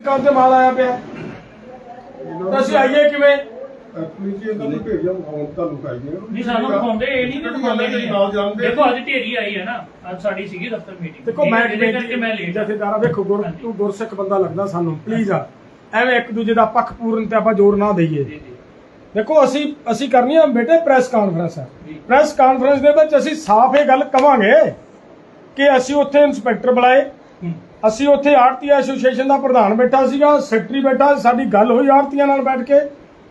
ਕੰਮ ਤੇ ਮਾਲ ਆਇਆ ਪਿਆ। ਤਾਂ ਅਸੀਂ ਆਈਏ ਕਿਵੇਂ? ਇਹਨਾਂ ਨੂੰ ਭੇਜਿਆ ਫੋਨ ਤੁਹਾਨੂੰ ਪਾਈਏ। ਨਹੀਂ ਸਾਨੂੰ ਦਿਖਾਉਂਦੇ ਇਹ ਨਹੀਂ ਕਿ ਦਿਖਾਉਂਦੇ ਤੁਸੀਂ। ਨਾਲ ਜਾਣਦੇ ਦੇਖੋ ਅੱਜ ਢੇਰੀ ਆਈ ਹੈ ਨਾ। ਅੱਜ ਸਾਡੀ ਸੀਗੀ ਦਫ਼ਤਰ ਮੀਟਿੰਗ ਦੇਖੋ ਮੈਂ ਇਹਦੇ ਕਰਕੇ ਮੈਂ ਲੇਟ ਜਥੇਦਾਰਾ ਵੇਖੋ ਗੁਰ ਤੂੰ ਗੁਰਸਿੱਖ ਬੰਦਾ ਲੱਗਦਾ ਸਾਨੂੰ ਪਲੀਜ਼ ਆ। ਐਵੇਂ ਇੱਕ ਦੂਜੇ ਦਾ ਪੱਖ ਪੂਰਨ ਤੇ ਆਪਾਂ ਜ਼ੋਰ ਨਾ ਦਈਏ। ਜੀ ਜੀ। ਦੇਖੋ ਅਸੀਂ ਅਸੀਂ ਕਰਨੀ ਆ ਬੇਟੇ ਪ੍ਰੈਸ ਕਾਨਫਰੰਸ ਹੈ ਪ੍ਰੈਸ ਕਾਨਫਰੰਸ ਦੇ ਵਿੱਚ ਅਸੀਂ ਸਾਫ਼ ਇਹ ਗੱਲ ਕਵਾਂਗੇ ਕਿ ਅਸੀਂ ਉੱਥੇ ਇੰਸਪੈਕਟਰ ਬੁਲਾਏ। ਅਸੀਂ ਉੱਥੇ ਆੜਤੀ ਐਸੋਸੀਏਸ਼ਨ ਦਾ ਪ੍ਰਧਾਨ ਬੈਠਾ ਸੀਗਾ ਸੈਕਟਰੀ ਬੈਠਾ ਸਾਡੀ ਗੱਲ ਹੋਈ ਆੜਤੀਆਂ ਨਾਲ ਬੈਠ ਕੇ।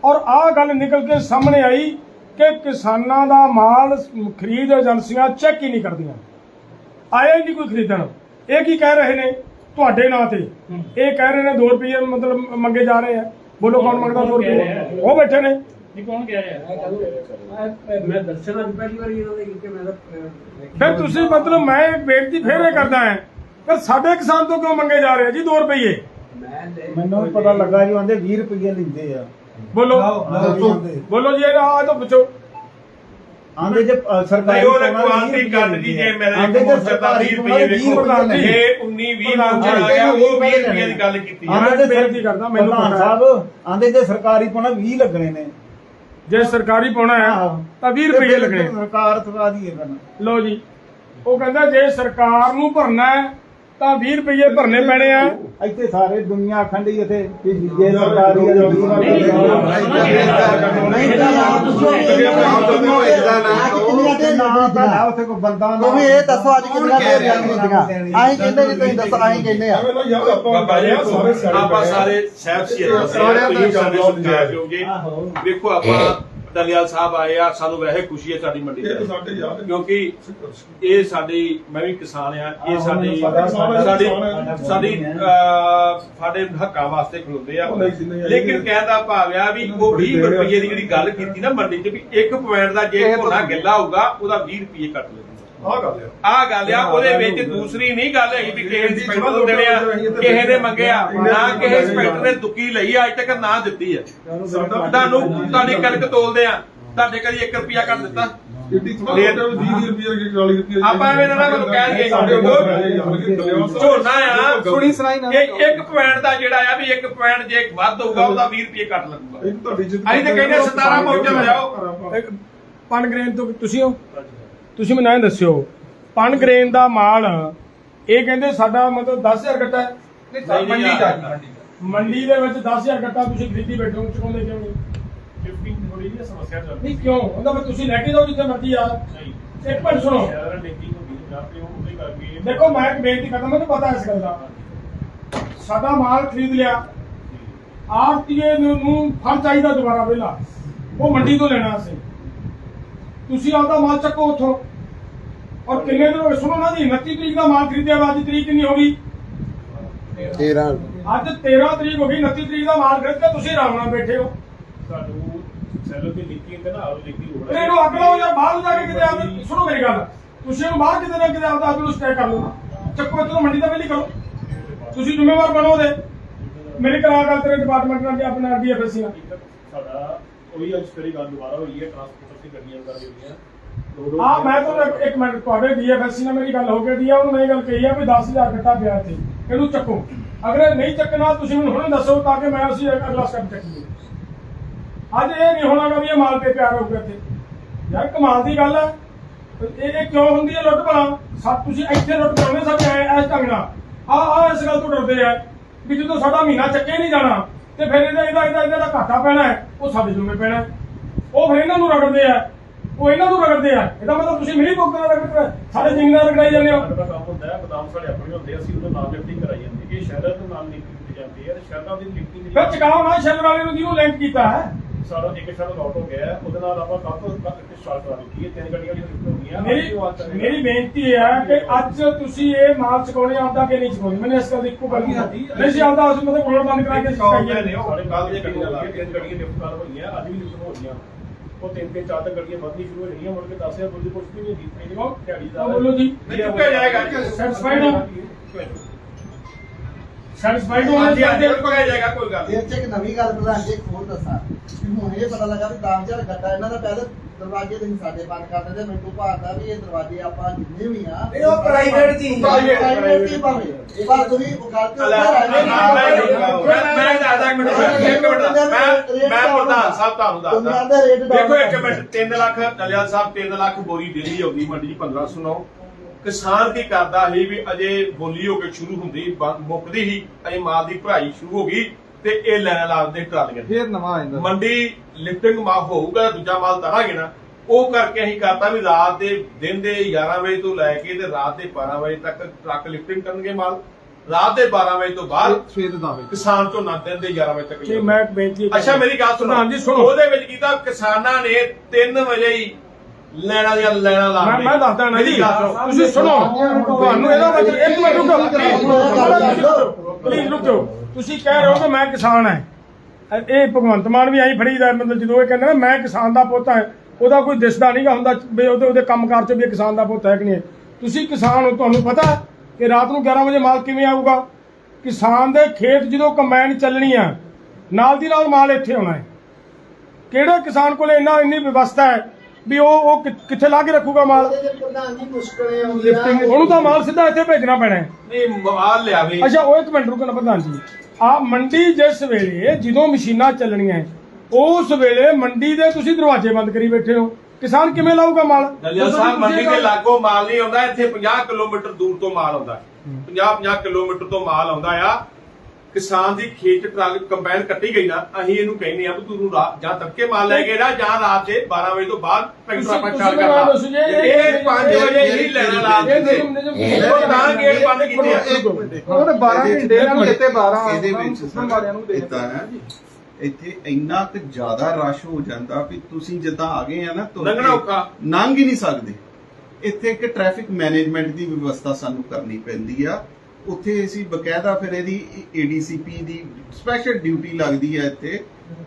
ਔਰ ਆਹ ਗੱਲ ਨਿਕਲ ਕੇ ਸਾਹਮਣੇ ਆਈ ਕਿ ਕਿਸਾਨਾਂ ਦਾ ਮਾਲ ਖਰੀਦ ਏਜੰਸੀਆਂ ਚੈੱਕ ਹੀ ਨਹੀਂ ਕਰਦੀਆਂ। ਆਇਆ ਹੀ ਨਹੀਂ ਕੋਈ ਖਰੀਦਣ। ਇਹ ਕੀ ਕਹਿ ਰਹੇ ਨੇ ਤੁਹਾਡੇ ਨਾਂ ਤੇ। ਇਹ ਕਹਿ ਰਹੇ ਨੇ 2 ਰੁਪਏ ਮਤਲਬ ਮੰਗੇ ਜਾ ਰਹੇ ਆ। ਬੋਲੋ ਕੌਣ ਮੰਗਦਾ 2 ਰੁਪਏ? ਉਹ ਬੈਠੇ ਨੇ। ਇਹ ਕੌਣ ਕਹਿ ਰਿਹਾ? ਮੈਂ ਦਰਸ਼ਨ ਅੱਜ ਪਹਿਲੀ ਵਾਰੀ ਇਹਨਾਂ ਦੇ ਕਿ ਮੈਂ ਤਾਂ ਫਿਰ ਤੁਸੀਂ ਮਤਲਬ ਮੈਂ ਬੇਨਤੀ ਫੇਰ ਕਰਦਾ ਹਾਂ ਕਿ ਸਾਡੇ ਕਿਸਾਨ ਤੋਂ ਕਿਉਂ ਮੰਗੇ ਜਾ ਰਹੇ ਆ ਜੀ 2 ਰੁਪਏ ਮੈਨੂੰ ਪਤਾ ਲੱਗਾ ਜੀ ਉਹਦੇ 20 ਰੁਪਏ ਲੈਂਦੇ ਆ। ਬੋਲੋ। ਬੋਲੋ ਜੀ ਇਹ ਆ ਤਾਂ ਪੁੱਛੋ। ਆਂਦੇ ਜੇ ਸਰਕਾਰੀ ਕੋਲੋਂ ਕੱਟ ਦੀ ਜੇ ਮੇਰੇ ਜੇ ਦਾ 20 ਸਰਕਾਰੀ ਰੁਪਏ ਕੋਲੋਂ ਵੇਖੋ ਇਹ 19 20 ਮੋਟਰ ਆ। ਗਿਆ ਉਹ 20 ਰੁਪਏ ਦੀ ਗੱਲ ਕੀਤੀ ਮੈਂ ਬੇਨਤੀ ਕਰਦਾ, ਮੈਨੂੰ। ਸਾਹਿਬ ਆਂਦੇ ਜੇ ਸਰਕਾਰੀ ਪਾਉਣਾ 20 ਲੱਗਣੇ ਨੇ। ਜੇ ਸਰਕਾਰੀ ਪਾਉਣਾ ਹੈ ਆਹੋ। ਤਾਂ 20 ਰੁਪਏ ਲੱਗਣੇ। ਸਰਕਾਰ ਚੁਕਾ ਦੀ ਹੈ ਲਓ ਜੀ ਉਹ ਕਹਿੰਦਾ ਜੇ ਸਰਕਾਰ ਨੂੰ ਭਰਨਾ ਹੈ ਤਾਂ 20 ਰੁਪਏ ਭਰਨੇ ਪੈਣੇ ਆ ਇੱਥੇ ਸਾਰੇ ਦੁਨੀਆ ਖੰਡੀ ਇੱਥੇ ਜੇ ਸਰਕਾਰੀ ਜੋ ਨਹੀਂ, ਦੇ ਉੱਥੇ ਕੋਈ ਬੰਦਾ ਨਾ ਤੁਸੀਂ ਇਹ ਦੱਸੋ ਅੱਜ ਕਿੰਨੀਆਂ ਢੇਰੀਆਂ ਖਰੀਦੀਆਂ ਅਸੀਂ ਕਹਿੰਦੇ ਨਹੀਂ ਤੁਸੀਂ ਦੱਸੋ ਅਸੀਂ ਕਹਿੰਦੇ ਆ ਬਾਬਾ ਜੀ ਸਾਰੇ ਆਪਾਂ। ਸਾਰੇ ਸਹਿਬ ਸੀ ਸਾਰਿਆਂ ਦਾ ਤੁਸੀਂ ਸਾਡੇ ਦਿਓ। ਦਿਓਗੇ ਆਹੋ। ਵੇਖੋ ਆਪਾਂ ਦਲਿਆਲ ਸਾਹਿਬ ਆਏ ਆ ਸਾਨੂੰ ਵੈਸੇ ਖੁਸ਼ੀ ਹੈ ਸਾਡੀ ਮੰਡੀ ਇਹ ਸਾਡੇ ਕਿਉਂਕਿ ਇਹ ਸਾਡੀ ਮੈਂ ਵੀ ਕਿਸਾਨ ਆ ਇਹ ਸਾਡੀ ਸਾਡਾ ਸਾਡੀ। ਸਾਡੀ ਹੱਕਾਂ ਵਾਸਤੇ ਖਲੋਂਦੇ ਆ। ਲੇਕਿਨ ਕਹਿਣ ਦਾ ਭਾਵ ਆ ਵੀ ਉਹ 20 ਰੁਪਏ ਦੀ ਜਿਹੜੀ ਗੱਲ ਕੀਤੀ ਨਾ ਮੰਡੀ 'ਚ ਵੀ ਇੱਕ ਪੁਆਇੰਟ ਦਾ ਜੇ ਝੋਨਾ ਗਿੱਲਾ ਹੋਊਗਾ ਉਹਦਾ 20 ਰੁਪਏ ਕੱਟ ਲੈਂਦੇ ਗੱਲ ਆ। ਆ ਗੱਲ ਆ ਉਹਦੇ ਵਿੱਚ ਦੂਸਰੀ ਨਹੀਂ ਗੱਲ ਹੈਗੀ ਵੀ ਕਿਸੇ ਇੰਸਪੈਕਟਰ ਨੂੰ ਦੇਣੇ ਆ ਕਿਸੇ ਨੇ ਮੰਗਿਆ ਨਾ ਕਿਸੇ ਇੰਸਪੈਕਟਰ ਨੇ ਦੁੱਕੀ ਲਈ ਅੱਜ ਤੱਕ ਨਾ ਦਿੱਤੀ ਆ। ਤੁਹਾਨੂੰ ਤੁਹਾਡੀ ਕਣਕ ਤੋਲਦੇ ਆ ਤੁਹਾਡੇ ਕਦੀ 1 ਰੁਪਿਆ ਕੱਟ ਦਿੱਤਾ। ਇੱਡੀ ਥੋੜਾ 20 ਰੁਪਏ ਦੀ 40 ਰੁਪਏ ਆਪਾਂ ਐਵੇਂ ਨਾ ਤੁਹਾਨੂੰ ਕਹਿ ਦਈਏ। ਸਾਡੇ ਕੋਲ ਝੋਨਾ ਆ। ਸੁਣੀ ਸੁਣਾਈ ਨਾ। ਇਹ ਇੱਕ ਪੁਆਇੰਟ ਦਾ ਜਿਹੜਾ ਆ ਵੀ ਇੱਕ ਪੁਆਇੰਟ ਜੇ ਵੱਧ ਹੋਊਗਾ ਉਹਦਾ 20 ਰੁਪਏ ਕੱਟ ਲੱਗੂਗਾ। ਇਹ ਤੁਹਾਡੀ ਜਿੱਦ ਅਸੀਂ ਤਾਂ ਕਹਿੰਦੇ 17 ਮੋਟਰ ਲਿਆਓ ਇੱਕ ਪਨ ਗ੍ਰੇਨ ਤੋਂ ਤੁਸੀਂ ਹੋ? ਤੁਸੀਂ ਮੈਨੂੰ ਐਂ ਦੱਸਿਓ ਪਨ ਗ੍ਰੇਨ ਦਾ ਮਾਲ ਇਹ ਕਹਿੰਦੇ ਸਾਡਾ ਮਤਲਬ 10000 ਗੱਟਾ ਹੈ। ਮੰਡੀ ਦਾ ਮੰਡੀ ਦੇ ਵਿੱਚ 10000 ਗੱਟਾ ਤੁਸੀਂ ਖਰੀਦੀ ਬੈਠੇ ਚੁਕਾਉਂਦੇ ਕਿਉਂ ਨਹੀਂ? ਸ਼ਿਫਟਿੰਗ ਥੋੜੀ ਜਿਹੀ ਸਮੱਸਿਆ ਚੱਲ ਨਹੀਂ ਕਿਉਂ? ਉਹਦਾ ਫਿਰ ਤੁਸੀਂ ਲੈ ਕੇ ਜਾਓ ਜਿੱਥੇ ਮਰਜ਼ੀ ਆ। ਨਹੀਂ। ਇੱਕ ਮਿੰਟ ਸੁਣੋ। ਸ਼ਹਿਰਾਂ ਦੀ ਲਿੰਕਿੰਗ ਹੁੰਦੀ ਹੈ ਜਾਂ ਤੇ ਉਹ ਉਹਦੇ ਕਰਕੇ ਦੇਖੋ ਮੈਂ ਇੱਕ ਬੇਨਤੀ ਕਰਦਾ ਮੈਨੂੰ ਪਤਾ ਇਸ ਗੱਲ ਦਾ। ਸਾਡਾ ਮਾਲ ਖਰੀਦ ਲਿਆ। ਆਰਟੀਏ ਨੂੰ ਫਲ ਚਾਹੀਦਾ ਦੁਬਾਰਾ ਪਹਿਲਾਂ। ਉਹ ਮੰਡੀ ਤੋਂ ਲੈਣਾ ਸੀ ਤੁਸੀਂ ਆਪਦਾ ਮਾਲ ਚੱਕੋ ਉੱਥੋਂ। ਔਰ ਕਿੰਨੇ ਦਿਨ ਹੋਏ ਸੁਣੋ ਨਾ ਜੀ 29 ਤਰੀਕ ਦਾ ਮਾਲ ਖਰੀਦਿਆ ਵਾ ਅੱਜ ਤਰੀਕ ਕਿੰਨੀ ਹੋ ਗਈ? 13 ਅੱਜ 13 ਤਰੀਕ ਹੋ ਗਈ 29 ਤਰੀਕ ਦਾ ਮਾਲ ਖਰੀਦ ਕੇ ਤੁਸੀਂ ਆਰਾਮ ਨਾਲ ਬੈਠੇ ਹੋ। ਸਾਨੂੰ ਸੈਲੋ ਦੀ ਲਿੰਕਿੰਗ ਤੇ ਨਾ ਆਉ ਲਿੰਕਿੰਗ ਹੋ ਤੇ ਇਹਨੂੰ ਅੱਗ ਲਾਓ ਯਾਰ ਬਾਹਰ ਜਾ ਕੇ ਕਿਤੇ ਆਪ ਸੁਣੋ ਮੇਰੀ ਗੱਲ। ਤੁਸੀਂ ਇਹਨੂੰ ਬਾਹਰ ਕਿਤੇ ਨਾ ਕਿਤੇ ਆਪਦਾ ਕਰ ਲਓ। ਚੱਕੋ ਇੱਥੋਂ ਮੰਡੀ ਤਾਂ ਪਹਿਲੀ ਕਰੋ। ਤੁਸੀਂ ਜ਼ਿੰਮੇਵਾਰ ਬਣੋ ਉਹਦੇ ਮੇਰੇ ਕਰਾ ਗੱਲ ਤੇਰੇ ਡਿਪਾਰਟਮੈਂਟ ਨਾਲ ਤੇ ਆਪਣਾ ਡੀਐਫਐਸਸੀ ਨਾਲ। ਸਾਡਾ ਉਹੀ ਅੱਜ ਤੇਰੀ ਗੱਲ ਦੁਬਾਰਾ ਹੋਈ ਹੈ ਟਰਾਂਸਪੋਰਟ ਦੀ ਗੱਡੀਆਂ ਕਰ ਰਹੀਆਂ ਆ ਮੈਂ ਤੁਹਾਨੂੰ ਇੱਕ- ਮਿੰਟ ਤੁਹਾਡੇ ਡੀਐਫਐਸਸੀ ਨਾਲ ਮੇਰੀ ਗੱਲ ਹੋ ਗਈ ਦੀ ਆ ਉਹਨੂੰ ਮੈਂ ਗੱਲ ਕਹੀ ਆ ਵੀ 10000 ਘੱਟਾ ਪਿਆ ਇੱਥੇ। ਇਹਨੂੰ ਚੱਕੋ। ਅਗਰ ਇਹ ਨਹੀਂ ਚੱਕਣਾ ਤੁਸੀਂ ਮੈਨੂੰ ਹੁਣੇ ਦੱਸੋ ਤਾਂ ਕਿ ਮੈਂ ਅਸੀਂ ਅਗਲਾ ਸਟੈਪ ਚੱਕੀਏ। ਅੱਜ ਇਹ ਨਹੀਂ ਹੋਣਾਗਾ ਵੀ ਇਹ ਮਾਲ ਤੇ ਪਿਆਰ ਹੋਊਗਾ ਇੱਥੇ। ਯਾਰ ਕਮਾਲ ਦੀ ਗੱਲ ਹੈ ਇਹ ਇਹ ਕਿਉਂ ਹੁੰਦੀ ਹੈ ਲੁੱਟ ਭਲਾ? ਸਭ ਤੁਸੀਂ ਇੱਥੇ ਲੁੱਟ ਕਰਾਉਣੇ ਸਭ ਐ ਇਸ ਢੰਗ ਨਾਲ। ਆ ਆ ਇਸ ਗੱਲ ਤੋਂ ਡਰਦੇ ਆ ਵੀ ਜਦੋਂ ਸਾਡਾ ਮਹੀਨਾ ਚੱਕੇ ਨਹੀਂ ਜਾਣਾ ਤੇ ਫਿਰ ਇਹਦਾ ਇਹਦਾ ਇਹਦਾ ਇਹਦਾ ਘਾਟਾ ਪੈਣਾ ਹੈ ਉਹ ਸਾਡੇ ਜੁਮੇ ਪੈਣਾ ਹੈ। ਉਹ ਫਿਰ ਇਹਨਾਂ ਨੂੰ ਰਗੜਦੇ ਆ। ਉਹ ਇਹਨਾਂ ਨੂੰ ਰਗੜਦੇ ਆ। ਇਹਦਾ ਮਤਲਬ ਤੁਸੀਂ ਮਿਲੀ ਭੁਗਤਣਾ ਰਗੜ ਸਾਡੇ ਜ਼ਿਮੀਦਾਰ ਰਗੜਾਈ ਜਾਂਦੇ ਹੋ ਸਾਡਾ ਕੰਮ ਹੁੰਦਾ ਹੈ ਬਦਾਮ ਸਾਡੇ ਆਪਣੇ ਹੁੰਦੇ ਆ, ਅਸੀਂ ਉਹਦੇ ਨਾਲ ਲਿਫਟਿੰਗ ਕਰਾਈ ਜਾਂਦੀ ਹੈ। ਇਹ ਸ਼ਹਿਰਾਂ ਦੇ ਨਾਲ ਲਿੰਕਿੰਗ ਕੀਤੀ ਜਾਂਦੀ ਹੈ ਤੇ ਸ਼ਹਿਰਾਂ ਦੀ ਲਿੰਕਿੰਗ ਫਿਰ ਨਾ ਸ਼ੈਲ ਵਾਲੇ ਨੂੰ ਜਿਹਨੂੰ ਲਿੰਕ ਕੀਤਾ ਹੈ? ਸਾਡਾ ਇੱਕ ਸ਼ਹਿਰ ਆਊਟ ਹੋ ਗਿਆ। ਉਹਦੇ ਨਾਲ ਆਪਾਂ ਕੱਲ ਤੋਂ ਸਟਾਰਟ ਕਰਾ ਦਿੱਤੀ ਹੈ। ਤਿੰਨ ਗੱਡੀਆਂ ਲਿਫਟ ਹੋ ਗਈਆਂ ਮੇਰੀ। ਮੇਰੀ ਬੇਨਤੀ ਹੈ ਕਿ ਅੱਜ ਤੁਸੀਂ ਇਹ ਮਾਲ ਚਕਾਉਣੇ ਆਪਦਾ ਕਿ ਨਹੀਂ ਚਕਾਉਣੇ? ਮੈਨੂੰ ਇਸ ਗੱਲ ਦੀ ਇੱਕੋ ਗੱਲ ਨਹੀਂ ਨਹੀਂ ਆਪਦਾ ਉਸ ਮਤਲਬ ਕੋਲ ਬੰਦ ਕਰਾ ਕੇ ਉਹ। ਸਾਡੇ ਕੱਲ ਦੀਆਂ ਗੱਡੀਆਂ ਲਾ ਕੇ ਤਿੰਨ ਗੱਡੀਆਂ ਲਿਫਟ ਕਰ ਹੋਈਆਂ ਅੱਜ ਵੀ ਲਿਫਟ ਹੋ ਰਹੀਆਂ। ਉਹ ਤਿੰਨ ਤਿੰਨ ਚਾਰ ਤੱਕ ਗੱਡੀਆਂ ਵੱਧਣੀ ਸ਼ੁਰੂ ਹੋ ਰਹੀਆਂ ਮੁੜ ਕੇ 10000 ਬੁੱਢੀ ਕੁਛ ਵੀ ਨਹੀਂ ਦਿੱਤੀ। ਨਹੀਂ ਦਿਹਾੜੀ ਦਾ ਬੋਲੋ ਜੀ। ਨਹੀਂ ਚੁੱਕਿਆ ਜਾਏਗਾ। Satisfied ਹੋ? ਸੈਟੀਸਫਾਈਡ ਹੋਣਾ ਚਾਹੀਦਾ ਚੁੱਕਿਆ ਜਾਏਗਾ ਕੋਈ ਗੱਲ ਨਹੀਂ। ਇਹ ਚ ਇੱਕ ਨਵੀਂ ਗੱਲ ਪ੍ਰਧਾਨ ਜੀ ਇੱਕ ਹੋਰ ਦੱਸਾਂ। ਕਿ ਹੁਣ ਇਹ ਪਤਾ ਲੱਗਾ ਵੀ 10000 ਗੱਟਾ ਇਹਨਾਂ ਦਾ ਪਹਿਲੇ ਦਰਵਾਜ਼ੇ ਦੇ ਸਾਡੇ ਬੰਦ ਕਰ ਦਿੰਦੇ ਮੈਨੂੰ ਭਾਰਦਾ ਵੀ ਇਹ ਦਰਵਾਜ਼ੇ ਆਪਾਂ ਜਿੰਨੇ ਵੀ ਆ ਇਹ ਉਹ private ਚੀਜ਼ ਆ। ਪ੍ਰਾਈਵੇਟ ਹੀ ਭਾਵੇਂ। ਪਰ ਤੁਸੀਂ ਉਹ ਗੱਲ ਤੇ ਉੱਪਰ ਆ ਨਾ, ਨਾ, ਗਏ ਨਾ, ਕਹਿੰਦੇ ਮੈਂ ਮੈਂ ਪ੍ਰਧਾਨ। ਸਾਹਿਬ ਤੁਹਾਨੂੰ ਤੁਸੀਂ ਦੱਸਦਾ ਦੇਖੋ ਇੱਕ। ਮਿੰਟ 3 ਲੱਖ ਦਲਿਆਲ ਸਾਹਿਬ 3 ਲੱਖ ਬੋਰੀ ਡੇਲੀ ਆਉਂਦੀ ਮੰਡੀ 'ਚ 1509 ਕਿਸਾਨ ਕੀ ਕਰਦਾ ਸੀ ਵੀ ਅਜੇ ਬੋਲੀ ਹੋ ਕੇ ਸ਼ੁਰੂ ਹੁੰਦੀ ਮੁੱਕਦੀ ਸੀ ਅਜੇ ਮਾਲ ਦੀ ਭਰਾਈ ਸ਼ੁਰੂ ਹੋ ਗਈ ਤੇ ਇਹ ਲੈਣ ਲਾਉਂਦੇ ਟਰਾਲੀਆਂ ਫੇਰ ਨਵਾਂ ਆ ਜਾਂਦਾ। ਮੰਡੀ ਲਿਫਟਿੰਗ ਮਾ ਹੋਊਗਾ ਦੂਜਾ ਮਾਲ ਤਰਾਂਗੇ ਨਾ ਉਹ ਕਰਕੇ ਅਸੀਂ ਕਰਤਾ ਵੀ ਰਾਤ ਦੇ ਦਿਨ ਦੇ 11 ਵਜੇ ਤੋਂ ਲੈ ਕੇ ਤੇ ਰਾਤ ਦੇ 12 ਵਜੇ ਤੱਕ ਟਰੱਕ ਲਿਫਟਿੰਗ ਕਰਨਗੇ ਮਾਲ। ਰਾਤ ਦੇ 12 ਵਜੇ ਤੋਂ ਬਾਅਦ ਸਵੇਰ ਦਾ ਵੇ ਕਿਸਾਨ ਝੋਨਾ ਦਿਨ ਦੇ 11 ਵਜੇ ਤੱਕ ਜੀ ਮੈਂ ਬੇਨਤੀ ਅੱਛਾ ਮੇਰੀ ਗੱਲ ਸੁਣੋ। ਪ੍ਰਧਾਨ ਜੀ ਸੁਣੋ। ਉਹਦੇ ਵਿੱਚ ਕੀਤਾ ਕਿਸਾਨਾਂ ਨੇ 3 ਵਜੇ ਹੀ ਲੈਣਾ ਦੀਆਂ ਲੈਣਾ ਲਾ ਮੈਂ ਮੈਂ ਦੱਸਦਾ ਨਾ ਜੀ। ਤੁਸੀਂ ਸੁਣੋ। ਤੁਹਾਨੂੰ ਇਹਦਾ ਮਤਲਬ ਇੱਕ ਮਿੰਟ ਰੁਕੋ। ਪਲੀਜ਼ ਰੁਕੋ। ਤੁਸੀਂ ਕਹਿ ਰਹੇ ਹੋ ਕਿ ਮੈਂ ਕਿਸਾਨ ਹਾਂ। ਇਹ ਭਗਵੰਤ ਮਾਨ ਵੀ ਆਈ ਫੜੀਦਾ ਮਤਲਬ ਜਦੋਂ ਇਹ ਕਹਿੰਦਾ ਨਾ ਮੈਂ ਕਿਸਾਨ ਦਾ ਪੁੱਤ ਹਾਂ ਉਹਦਾ ਕੋਈ ਦਿਸਦਾ ਨਹੀਂਗਾ ਹੁੰਦਾ ਵੀ ਉਹਦੇ ਉਹਦੇ ਕੰਮਕਾਰ ਚ ਵੀ ਕਿਸਾਨ ਦਾ ਪੁੱਤ ਹੈ ਕਿ ਨਹੀਂ। ਤੁਸੀਂ ਕਿਸਾਨ ਹੋ ਤੁਹਾਨੂੰ ਪਤਾ ਕਿ ਰਾਤ ਨੂੰ 11 ਵਜੇ ਮਾਲ ਕਿਵੇਂ ਆਊਗਾ? ਕਿਸਾਨ ਦੇ ਖੇਤ ਜਦੋਂ ਕੰਬਾਈਨ ਚੱਲਣੀ ਆ ਨਾਲ ਦੀ ਨਾਲ ਮਾਲ ਇੱਥੇ ਆਉਣਾ ਹੈ। ਕਿਹੜੇ ਕਿਸਾਨ ਕੋਲੇ ਇੰਨਾ ਇੰਨੀ ਵਿਵਸਥਾ ਹੈ ਵੀ ਉਹ ਉਹ ਕਿ- ਕਿੱਥੇ ਲਾ ਕੇ ਰੱਖੂਗਾ ਮਾਲ? ਉਹਦੇ ਚ ਪ੍ਰਧਾਨ ਜੀ ਮੁਸ਼ਕਲਾਂ ਆਉਂਦੀਆਂ ਉਹਨੂੰ ਤਾਂ ਮਾਲ ਸਿੱਧਾ ਇੱਥੇ ਭੇਜਣਾ ਪੈਣਾ ਹੈ। ਨਹੀਂ ਮਾਲ ਲਿਆਵੇ ਅੱਛਾ ਉਹ ਇੱਕ ਮਿੰਟ ਰੁਕਣਾ ਪ੍ਰਧਾਨ ਜੀ। ਆ ਮੰਡੀ ਜਿਸ ਵੇਲੇ ਜਦੋਂ ਮਸ਼ੀਨਾਂ ਚੱਲਣੀਆਂ ਉਸ ਵੇਲੇ ਮੰਡੀ ਦੇ ਤੁਸੀਂ ਦਰਵਾਜ਼ੇ ਬੰਦ ਕਰੀ ਬੈਠੇ ਹੋ। ਕਿਸਾਨ ਕਿਵੇਂ ਲਾਊਗਾ ਮਾਲ? ਦਲਿਆ ਸਾਹਿਬ ਮੰਡੀ ਦੇ ਲਾਗੋਂ ਮਾਲ ਨਹੀਂ ਆਉਂਦਾ ਇੱਥੇ 50 ਕਿਲੋਮੀਟਰ ਦੂਰ ਤੋਂ ਮਾਲ ਆਉਂਦਾ। 50 50 ਕਿਲੋਮੀਟਰ ਤੋਂ ਮਾਲ ਆਉਂਦਾ ਆ। ਕਿਸਾਨ ਦੀ ਖੇਤ ਟਰਾਲੀ ਕੰਬਾਈਨ ਕੱਟੀ ਗਈ ਨਾ ਅਸੀਂ ਇਹਨੂੰ ਕਹਿੰਦੇ ਆ ਵੀ ਤੂੰ ਰਾਤ ਜਾਂ ਤੜਕੇ ਮਾਲ ਲੈ ਕੇ ਜਾ ਜਾਂ ਰਾਤ ਦੇ 12 ਵਜੇ ਤੋਂ ਬਾਅਦ ਟਰੈਕਟਰ ਆਪਾਂ ਮੈਨੂੰ ਕਰਨਾ। ਇਹ- ਇਹ 5 ਵਜੇ ਹੀ ਲੈਣਾ ਲਾ ਇਹ ਦਿੰਦੇ ਨਿਯਮ- ਨਿਯਮ- ਉਹ ਤਾਂ ਗੇਟ ਬੰਦ ਕੀਤੇ ਆ। ਉਹ ਤਾਂ 12 ਘੰਟੇ ਇਹਨਾਂ ਨੂੰ ਦਿੱਤੇ 12 ਇਹਦੇ ਵਿੱਚ ਵਾਲਿਆਂ ਨੂੰ ਦੇ ਇਦਾਂ ਹੈ ਇੱਥੇ ਇੰਨਾ ਕੁ ਜ਼ਿਆਦਾ ਰਸ਼ ਹੋ ਜਾਂਦਾ ਵੀ ਤੁਸੀਂ ਜਿੱਦਾਂ ਆ ਗਏ ਆ ਨਾ ਲੰਘਣਾ ਔਖਾ। ਲੰਘ ਹੀ ਨਹੀਂ ਸਕਦੇ। ਇੱਥੇ ਇੱਕ ਟ੍ਰੈਫਿਕ ਮੈਨੇਜਮੈਂਟ ਦੀ ਵਿਵਸਥਾ ਸਾਨੂੰ ਕਰਨੀ ਪੈਂਦੀ ਆ। ਉੱਥੇ ਅਸੀਂ ਬਕਾਇਦਾ ਫਿਰ ਇਹਦੀ ਏਡੀਸੀਪੀ ਦੀ ਸਪੈਸ਼ਲ ਡਿਊਟੀ ਲੱਗਦੀ ਹੈ ਇੱਥੇ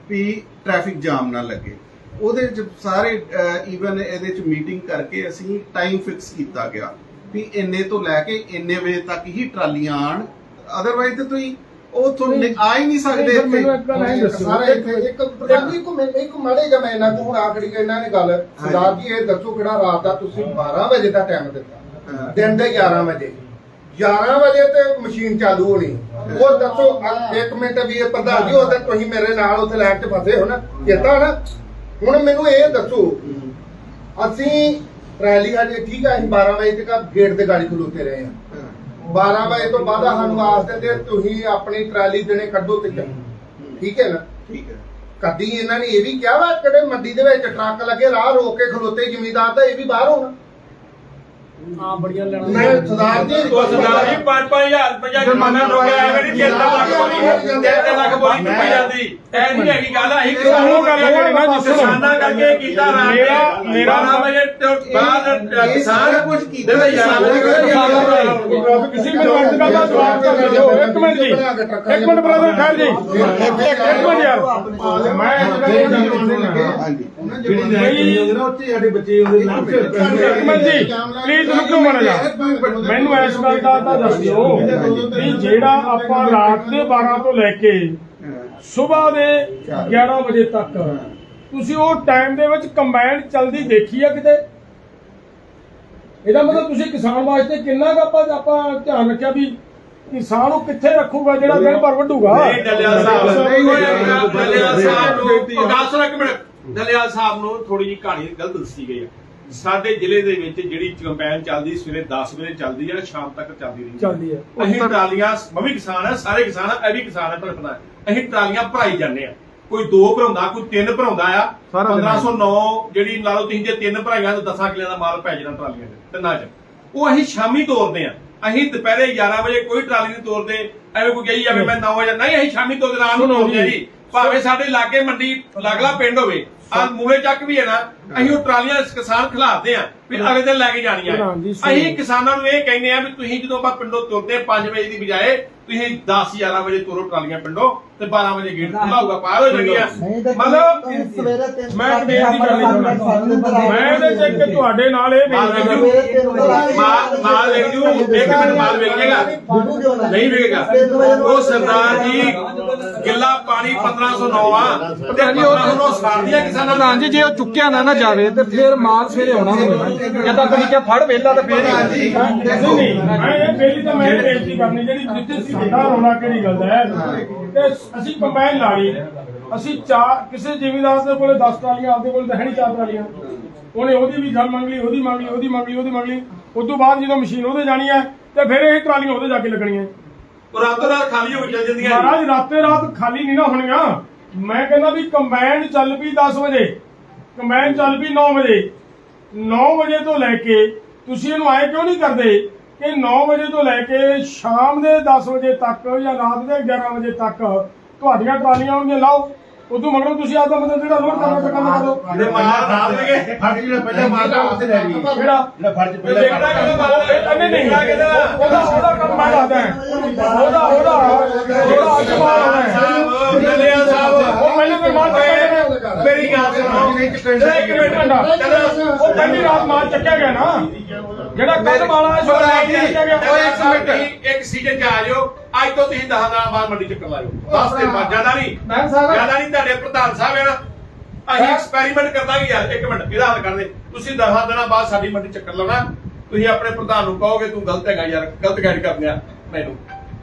ਵੀ ਟ੍ਰੈਫਿਕ ਜਾਮ ਨਾ ਲੱਗੇ। ਉਹਦੇ ਚ ਸਾਰੇ ਈਵਨ ਇਹਦੇ ਚ ਮੀਟਿੰਗ ਕਰਕੇ ਅਸੀਂ ਟਾਈਮ ਫਿਕਸ ਕੀਤਾ ਗਿਆ ਵੀ ਇੰਨੇ ਤੋਂ ਲੈ ਕੇ ਇੰਨੇ ਵਜੇ ਤੱਕ ਹੀ ਟਰਾਲੀਆਂ ਆਣ ਅਦਰਵਾਈਜ਼ ਤੇ ਤੁਸੀਂ ਉਹ ਤੁਹਾਨੂੰ ਆ ਹੀ ਨਹੀਂ ਸਕਦੇ ਇੱਥੇ। ਸਾਰੇ ਇੱਥੇ ਇੱਕ ਪ੍ਰਧਾਨ ਜੀ ਇੱਕ ਮਿੰਟ ਇੱਕ ਮਾੜੇ ਜਿਹਾ ਮੈਂ ਇਹਨਾਂ ਤੋਂ ਹੁਣ ਆਖਰੀ ਇਹਨਾਂ ਨੇ ਗੱਲ ਸਰਦਾਰ ਜੀ ਇਹ ਦੱਸੋ ਕਿਹੜਾ ਰਾਤ ਦਾ ਤੁਸੀਂ 12 ਵਜੇ ਦਾ ਟਾਈਮ ਦਿੱਤਾ। ਦਿਨ ਦੇ 11 ਵਜੇ। 11 ਵਜੇ ਤੇ ਮਸ਼ੀਨ ਚਾਲੂ ਹੋਣੀ। ਉਹ ਦੱਸੋ ਅ- ਇੱਕ ਮਿੰਟ ਵੀ ਇਹ ਪ੍ਰਧਾਨ ਜੀ ਉਹਦੇ ਤੁਸੀਂ ਮੇਰੇ ਨਾਲ ਉੱਥੇ ਲਾਈਨ 'ਚ ਫਸੇ ਹੋ ਨਾ ਚੇਤਾ ਨਾ। ਹੁਣ ਮੈਨੂੰ ਇਹ ਦੱਸੋ ਅਸੀਂ ਰੈਲੀ ਸਾਡੇ ਠੀਕ ਹੈ ਅਸੀਂ 12 ਵਜੇ ਤੱਕ ਗੇਟ ਤੇ ਗਾੜੀ ਖਲੋਤੇ ਰਹੇ ਹਾਂ 12 ਵਜੇ ਤੋਂ ਬਾਅਦ ਸਾਨੂੰ ਆਸ ਦਿੰਦੇ ਤੁਸੀਂ ਆਪਣੀ ਟਰਾਲੀ ਦਿਨੇ ਕੱਢੋ ਤੇ ਚੱਲੋ। ਠੀਕ ਹੈ ਨਾ? ਠੀਕ ਹੈ। ਕਦੀ ਇਹਨਾਂ ਨੇ ਇਹ ਵੀ ਕਿਹਾ ਵਾ ਕਿਹੜੇ ਮੰਡੀ ਦੇ ਵਿੱਚ ਟਰੱਕ ਲੱਗੇ ਰਾਹ ਰੋਕ ਕੇ ਖਲੋਤੇ ਜ਼ਿਮੀਦਾਰ ਤਾਂ ਇਹ ਵੀ ਬਾਹਰ ਹੋਣਾ। ਆ ਬੜੀਆਂ ਲੈਣਾ। ਮੈਂ ਸਰਦਾਰ ਜੀ ਉਹ ਸਰਦਾਰ ਜੀ 5-5000 ਰੁਪਇਆ ਜੁਰਮਾਨਾ ਰੋਕਿਆ ਐਵੇਂ ਨਹੀਂ 3 ਲੱਖ ਬੋਲੀ 3 ਲੱਖ ਬੋਲੀ ਚੁੱਕੀ ਜਾਂਦੀ ਇਹ ਨਹੀਂ ਹੈਗੀ ਗੱਲ ਅਸੀਂ ਕਿਸਾਨਾਂ ਉਹ ਗੱਲ ਹੋਈ ਨਾ ਜੀ, ਸੁਣੋ। ਕਿਸਾਨਾਂ ਕਰਕੇ ਕੀਤਾ ਰਾਤ ਦੇ ਮੇਰਾ- ਮੇਰਾ 12 ਵਜੇ ਤੋਂ ਬਾਅਦ ਇਹ ਕਿਸਾਨ ਸਾਰਾ ਕੁਛ ਕੀਤਾ। ਦਿਨੇ 11 ਵਜੇ ਕਿਸੇ ਮੈਨੂੰ ਦਾ ਜਵਾਬ ਦਿਓ ਇੱਕ ਮਿੰਟ ਜੀ। ਇੱਕ ਮਿੰਟ ਬ੍ਰਦਰ ਜੀ। ਇੱਕ ਮਿੰਟ ਯਾਰ। ਮੈਂ ਪਲੀਜ਼ ਰੁਕੋ ਜਾ ਇਸ ਗੱਲ ਦਾ ਤਾਂ ਦੱਸ ਦਿਓ ਵੀ ਜਿਹੜਾ ਆਪਾਂ ਰਾਤ ਦੇ 12 ਤੋਂ ਲੈ ਕੇ ਸਵੇਰ ਦੇ 11 ਵਜੇ ਤੱਕ। ਤੁਸੀਂ ਉਹ ਟਾਈਮ ਦੇ ਵਿੱਚ ਕੰਬਾਈਨ ਚੱਲਦੀ ਦੇਖੀ ਆ ਕਿਤੇ? ਇਹਦਾ ਮਤਲਬ ਤੁਸੀਂ ਕਿਸਾਨ ਵਾਸਤੇ ਕਿੰਨਾ ਕੁ ਆਪਾਂ ਆਪਾਂ ਧਿਆਨ ਰੱਖਿਆ ਵੀ ਕਿਸਾਨ ਉਹ ਕਿੱਥੇ ਰੱਖੂਗਾ ਜਿਹੜਾ ਦਿਨ ਭਰ ਵੱਢੂਗਾ? ਨਹੀਂ ਦਲਿਆਲ ਸਾਹਿਬ। ਨਹੀਂ, ਦਲਿਆਲ ਸਾਹਿਬ ਨੂੰ ਇੱਕ ਮਿੰਟ। ਸਾਹਿਬ ਥੋੜੀ ਜਿਹੀ ਕਹਾਣੀ ਗਲਤ ਦੱਸੀ ਗਈ ਆ। ਸਾਡੇ ਜ਼ਿਲ੍ਹੇ ਦੇ ਵਿੱਚ ਜਿਹੜੀ ਕੰਪੈਨ ਚੱਲਦੀ ਸਵੇਰੇ 10 ਵਜੇ ਚੱਲਦੀ ਹੈ ਸ਼ਾਮ ਤੱਕ ਚੱਲਦੀ ਰਹੀ ਚੱਲਦੀ ਹੈ ਅਸੀਂ ਟਰਾਲੀਆਂ ਮੈਂ ਵੀ ਕਿਸਾਨ ਆ ਸਾਰੇ ਕਿਸਾਨ ਆ ਇਹ ਵੀ ਕਿਸਾਨ ਆ ਭਰਪਨਾ ਅਸੀਂ ਟਰਾਲੀਆਂ ਭਰਾਈ ਜਾਂਦੇ ਆ। ਕੋਈ ਦੋ ਭਰਾਉਂਦਾ ਕੋਈ ਤਿੰਨ ਭਰਾਉਂਦਾ ਆ। ਸਾਰਾ ਦਿਨ। 1509 ਜਿਹੜੀ ਲਾ ਲਓ ਤੁਸੀਂ ਜੇ ਤਿੰਨ ਭਰਾਈਆਂ ਤਾਂ 10 ਕਿਲਿਆਂ ਦਾ ਮਾਲ ਪੈ ਜਾਣਾ ਟਰਾਲੀਆਂ 'ਚ ਤਿੰਨਾਂ 'ਚ। ਉਹ ਅਸੀਂ ਸ਼ਾਮੀ ਤੋਰਦੇ ਆ। ਅਸੀਂ ਦੁਪਹਿਰੇ 11 ਵਜੇ ਕੋਈ ਟਰਾਲੀ ਨਹੀਂ ਤੋਰਦੇ ਐਵੇਂ ਕੋਈ ਕਹੀ ਜਾਵੇ ਮੈਂ 9 ਵਜੇ ਨਹੀਂ ਅਸੀਂ ਸ਼ਾਮੀ ਤੋਰਦੇ ਰਾਤ ਨੂੰ ਤੋਰਦੇ ਜੀ। ਭਾਵੇਂ ਸਾਡੇ ਲਾਗੇ ਮੰਡੀ ਲਗਲਾ ਪਿੰਡ ਹੋਵੇ ਆ ਮੂਲੇ ਚੱਕ ਵੀ ਹੈ ਨਾ ਅਸੀਂ ਉਹ ਟਰਾਲੀਆਂ ਕਿਸਾਨ ਖਿਲਾਰਦੇ ਆ ਵੀ ਅਗਲੇ ਦਿਨ ਲੈ ਕੇ ਜਾਣੀਆਂ। ਅਸੀਂ ਕਿਸਾਨਾਂ ਨੂੰ ਇਹ ਕਹਿੰਦੇ ਆ ਵੀ ਤੁਸੀਂ ਜਦੋਂ ਆਪਾਂ ਪਿੰਡੋਂ ਤੁਰਦੇ 5 ਵਜੇ ਦੀ ਬਜਾਏ ਤੁਸੀਂ 10 11 ਵਜੇ ਤੁਰੋ ਟਰਾਲੀਆਂ ਪਿੰਡੋਂ ਤੇ 12 ਵਜੇ ਗੇਟ ਖੁੱਲਾ ਹੋਊਗਾ ਪਾਰ ਹੋ ਨਹੀਂ ਤਾਂ ਮਤਲਬ ਮੈਂ ਇੱਕ ਬੇਨਤੀ ਕਰਨੀ ਚਾਹੁੰਦਾ ਮੈਂ ਇਹਦੇ ਚ ਇੱਕ ਤੁਹਾਡੇ ਨਾਲ ਇਹ ਬੇਨਤੀ ਮਾਲ ਮਾਲ ਵੇਚ ਜੂ ਇੱਕ ਮਿੰਟ ਮਾਲ ਵੇਚ ਜੇਗਾ ਨਹੀਂ ਵਿਕੇਗਾ ਉਹ ਸਰਦਾਰ ਜੀ ਗਿੱਲਾ ਪਾਣੀ 1509 ਆ। ਤੇ 1509 ਸਾਰਦੀਆਂ ਕਿਸਾਨਾਂ ਪ੍ਰਧਾਨ ਜੀ ਜੇ ਉਹ ਚੁੱਕਿਆ ਨਾ ਨਾ ਜਾਵੇ ਤੇ ਫਿਰ ਮਾਲ ਸਵੇਰੇ ਆਉਣਾ ਹੋਵੇ ਜਦਾਂ ਤੁਸੀਂ ਕਿਹਾ ਫੜ ਵੇਲਾ ਤੇ ਫੇਰ ਹੀ ਨਹੀਂ ਨਹੀਂ ਮੈਂ ਇਹ ਬੇਲੀ ਤਾਂ ਮੈਂ ਬੇਨਤੀ ਕਰਨੀ ਜਿਹੜੀ ਜਿੱਥੇ ਸੀ ਵੱਡਾ ਰੋਣਾ ਕਿਹੜੀ ਗੱਲ ਦਾ ਹੈ? ਤੇ ਅਸੀਂ ਕੰਬਾਈਨ ਲਾ ਲਈ। ਅਸੀਂ ਚਾਰ ਕਿਸੇ ਜ਼ਿਮੀਂਦਾਰ ਦੇ ਕੋਲੇ 10 ਟਰਾਲੀਆਂ ਆਪਦੇ ਕੋਲ ਤਾਂ ਹੈ ਨਹੀਂ ਚਾਰ ਟਰਾਲੀਆਂ। ਉਹਨੇ ਉਹਦੀ ਵੀ ਗੱਲ ਮੰਗ ਲਈ ਉਹਦੀ ਮੰਗ ਲਈ ਉਹਦੀ ਮੰਗ ਲਈ ਉਹਦੀ ਮੰਗ ਲਈ। ਉਸ ਤੋਂ ਬਾਅਦ ਜਦੋਂ ਮਸ਼ੀਨ ਉਹਦੇ ਜਾਣੀ ਹੈ ਤੇ ਫਿਰ ਇਹ ਟਰਾਲੀਆਂ ਉਹਦੇ ਜਾ ਕੇ ਲੱਗਣੀਆਂ। ਉਹ ਰਾਤੋਂ ਰਾਤ ਖਾਲੀ ਹੋ ਚੱਲ ਜਾਂਦੀਆਂ ਜੀ। ਮਹਾਰਾਜ, ਰਾਤੇ ਰਾਤ ਖਾਲੀ ਨਹੀਂ ਨਾ ਹੋਣੀਆਂ। ਮੈਂ ਕਹਿੰਦਾ ਵੀ ਕੰਬਾਈਨ ਚੱਲ ਪਈ 10 ਵਜੇ। ਕੰਬਾਈਨ ਚੱਲ ਪਈ 9 ਵਜੇ। 9 ਵਜੇ ਤੋਂ ਲੈ ਕੇ ਤੁਸੀਂ ਇਹਨੂੰ ਆਏ ਕਿਉਂ ਨਹੀਂ ਕਰਦੇ ਕਿ 9 ਵਜੇ ਤੋਂ ਲੈ ਕੇ ਸ਼ਾਮ ਦੇ 10 ਵਜੇ ਤੱਕ ਜਾਂ ਰਾਤ ਦੇ 11 ਵਜੇ ਤੱਕ ਤੁਹਾਡੀਆਂ ਟਰਾਲੀਆਂ ਆਉਣਗੀਆਂ? ਲਾਓ। ਉਦੋਂ ਮਗਰੋਂ ਤੁਸੀਂ ਆਪਦਾ ਮਤਲਬ ਜਿਹੜਾ ਲੋਡ ਕਰਨਾ ਤੇ ਕੰਮ ਕਰੋ। ਜਿਹੜੇ ਮਾਲ ਰਾਤ ਦੇ ਫਰਜ਼ ਜਿਹੜਾ ਪਹਿਲਾਂ ਮਾਰਦਾ ਉੱਥੇ ਲੈ ਲਈ ਜਿਹੜਾ ਜਿਹੜਾ ਫਰਜ਼ ਦੇਖਦਾ ਕਿਦੋਂ ਮਾਲ ਨਹੀਂ ਨਹੀਂ ਉਹਦਾ ਉਹਦਾ ਕੰਮ ਮੈਂ ਦੱਸਦਾ ਉਹਦਾ ਉਹਦਾ ਉਹਦਾ ਅਜਮਾਲ ਹੋਣਾ ਹੈ ਸਾਹਿਬ ਦਲਿਆ ਸਾਹਿਬ ਉਹ ਪਹਿਲੇ ਦਿਨ ਮਾਲ ਚੱਕਿਆ ਗਿਆ ਮੇਰੀ ਗੱਲ ਸੁਣੋ। ਇੱਕ ਮਿੰਟ ਉਹ ਪਹਿਲੀ ਰਾਤ ਮਾਲ ਚੱਕਿਆ ਗਿਆ ਨਾ। ਜਿਹੜਾ ਕੱਲ ਚੱਕਿਆ ਗਿਆ। ਉਹ ਇੱਕ ਮਿੰਟ। ਇੱਕ ਸੀਜ਼ਨ ਚ ਆ ਜਾਓ ਅੱਜ ਤੋਂ ਤੁਸੀਂ 10 ਦਿਨਾਂ ਬਾਅਦ ਮੰਡੀ ਚੱਕਰ ਲਾਇਓ 10 ਦਿਨ ਬਾਅਦ ਜ਼ਿਆਦਾ ਨਹੀਂ। ਮੈਂ ਸਾਹਿਬ ਜ਼ਿਆਦਾ ਨਹੀਂ ਤੁਹਾਡੇ ਪ੍ਰਧਾਨ ਸਾਹਿਬ ਹੈ ਨਾ। ਅਸੀਂ ਐਕਸਪੈਰੀਮੈਂਟ ਕਰਦਾਂਗੇ ਯਾਰ ਇੱਕ ਮਿੰਟ ਇਹਦਾ ਹੱਲ ਕਰਦੇ ਤੁਸੀਂ 10 ਦਿਨਾਂ ਬਾਅਦ ਸਾਡੀ ਮੰਡੀ ਚੱਕਰ ਲਾਉਣਾ। ਤੁਸੀਂ ਆਪਣੇ ਪ੍ਰਧਾਨ ਨੂੰ ਕਹੋਗੇ ਤੂੰ ਗਲਤ ਹੈਗਾ ਯਾਰ ਗਲਤ ਗਾਈਡ ਕਰਦੇ ਆ ਮੈਨੂੰ।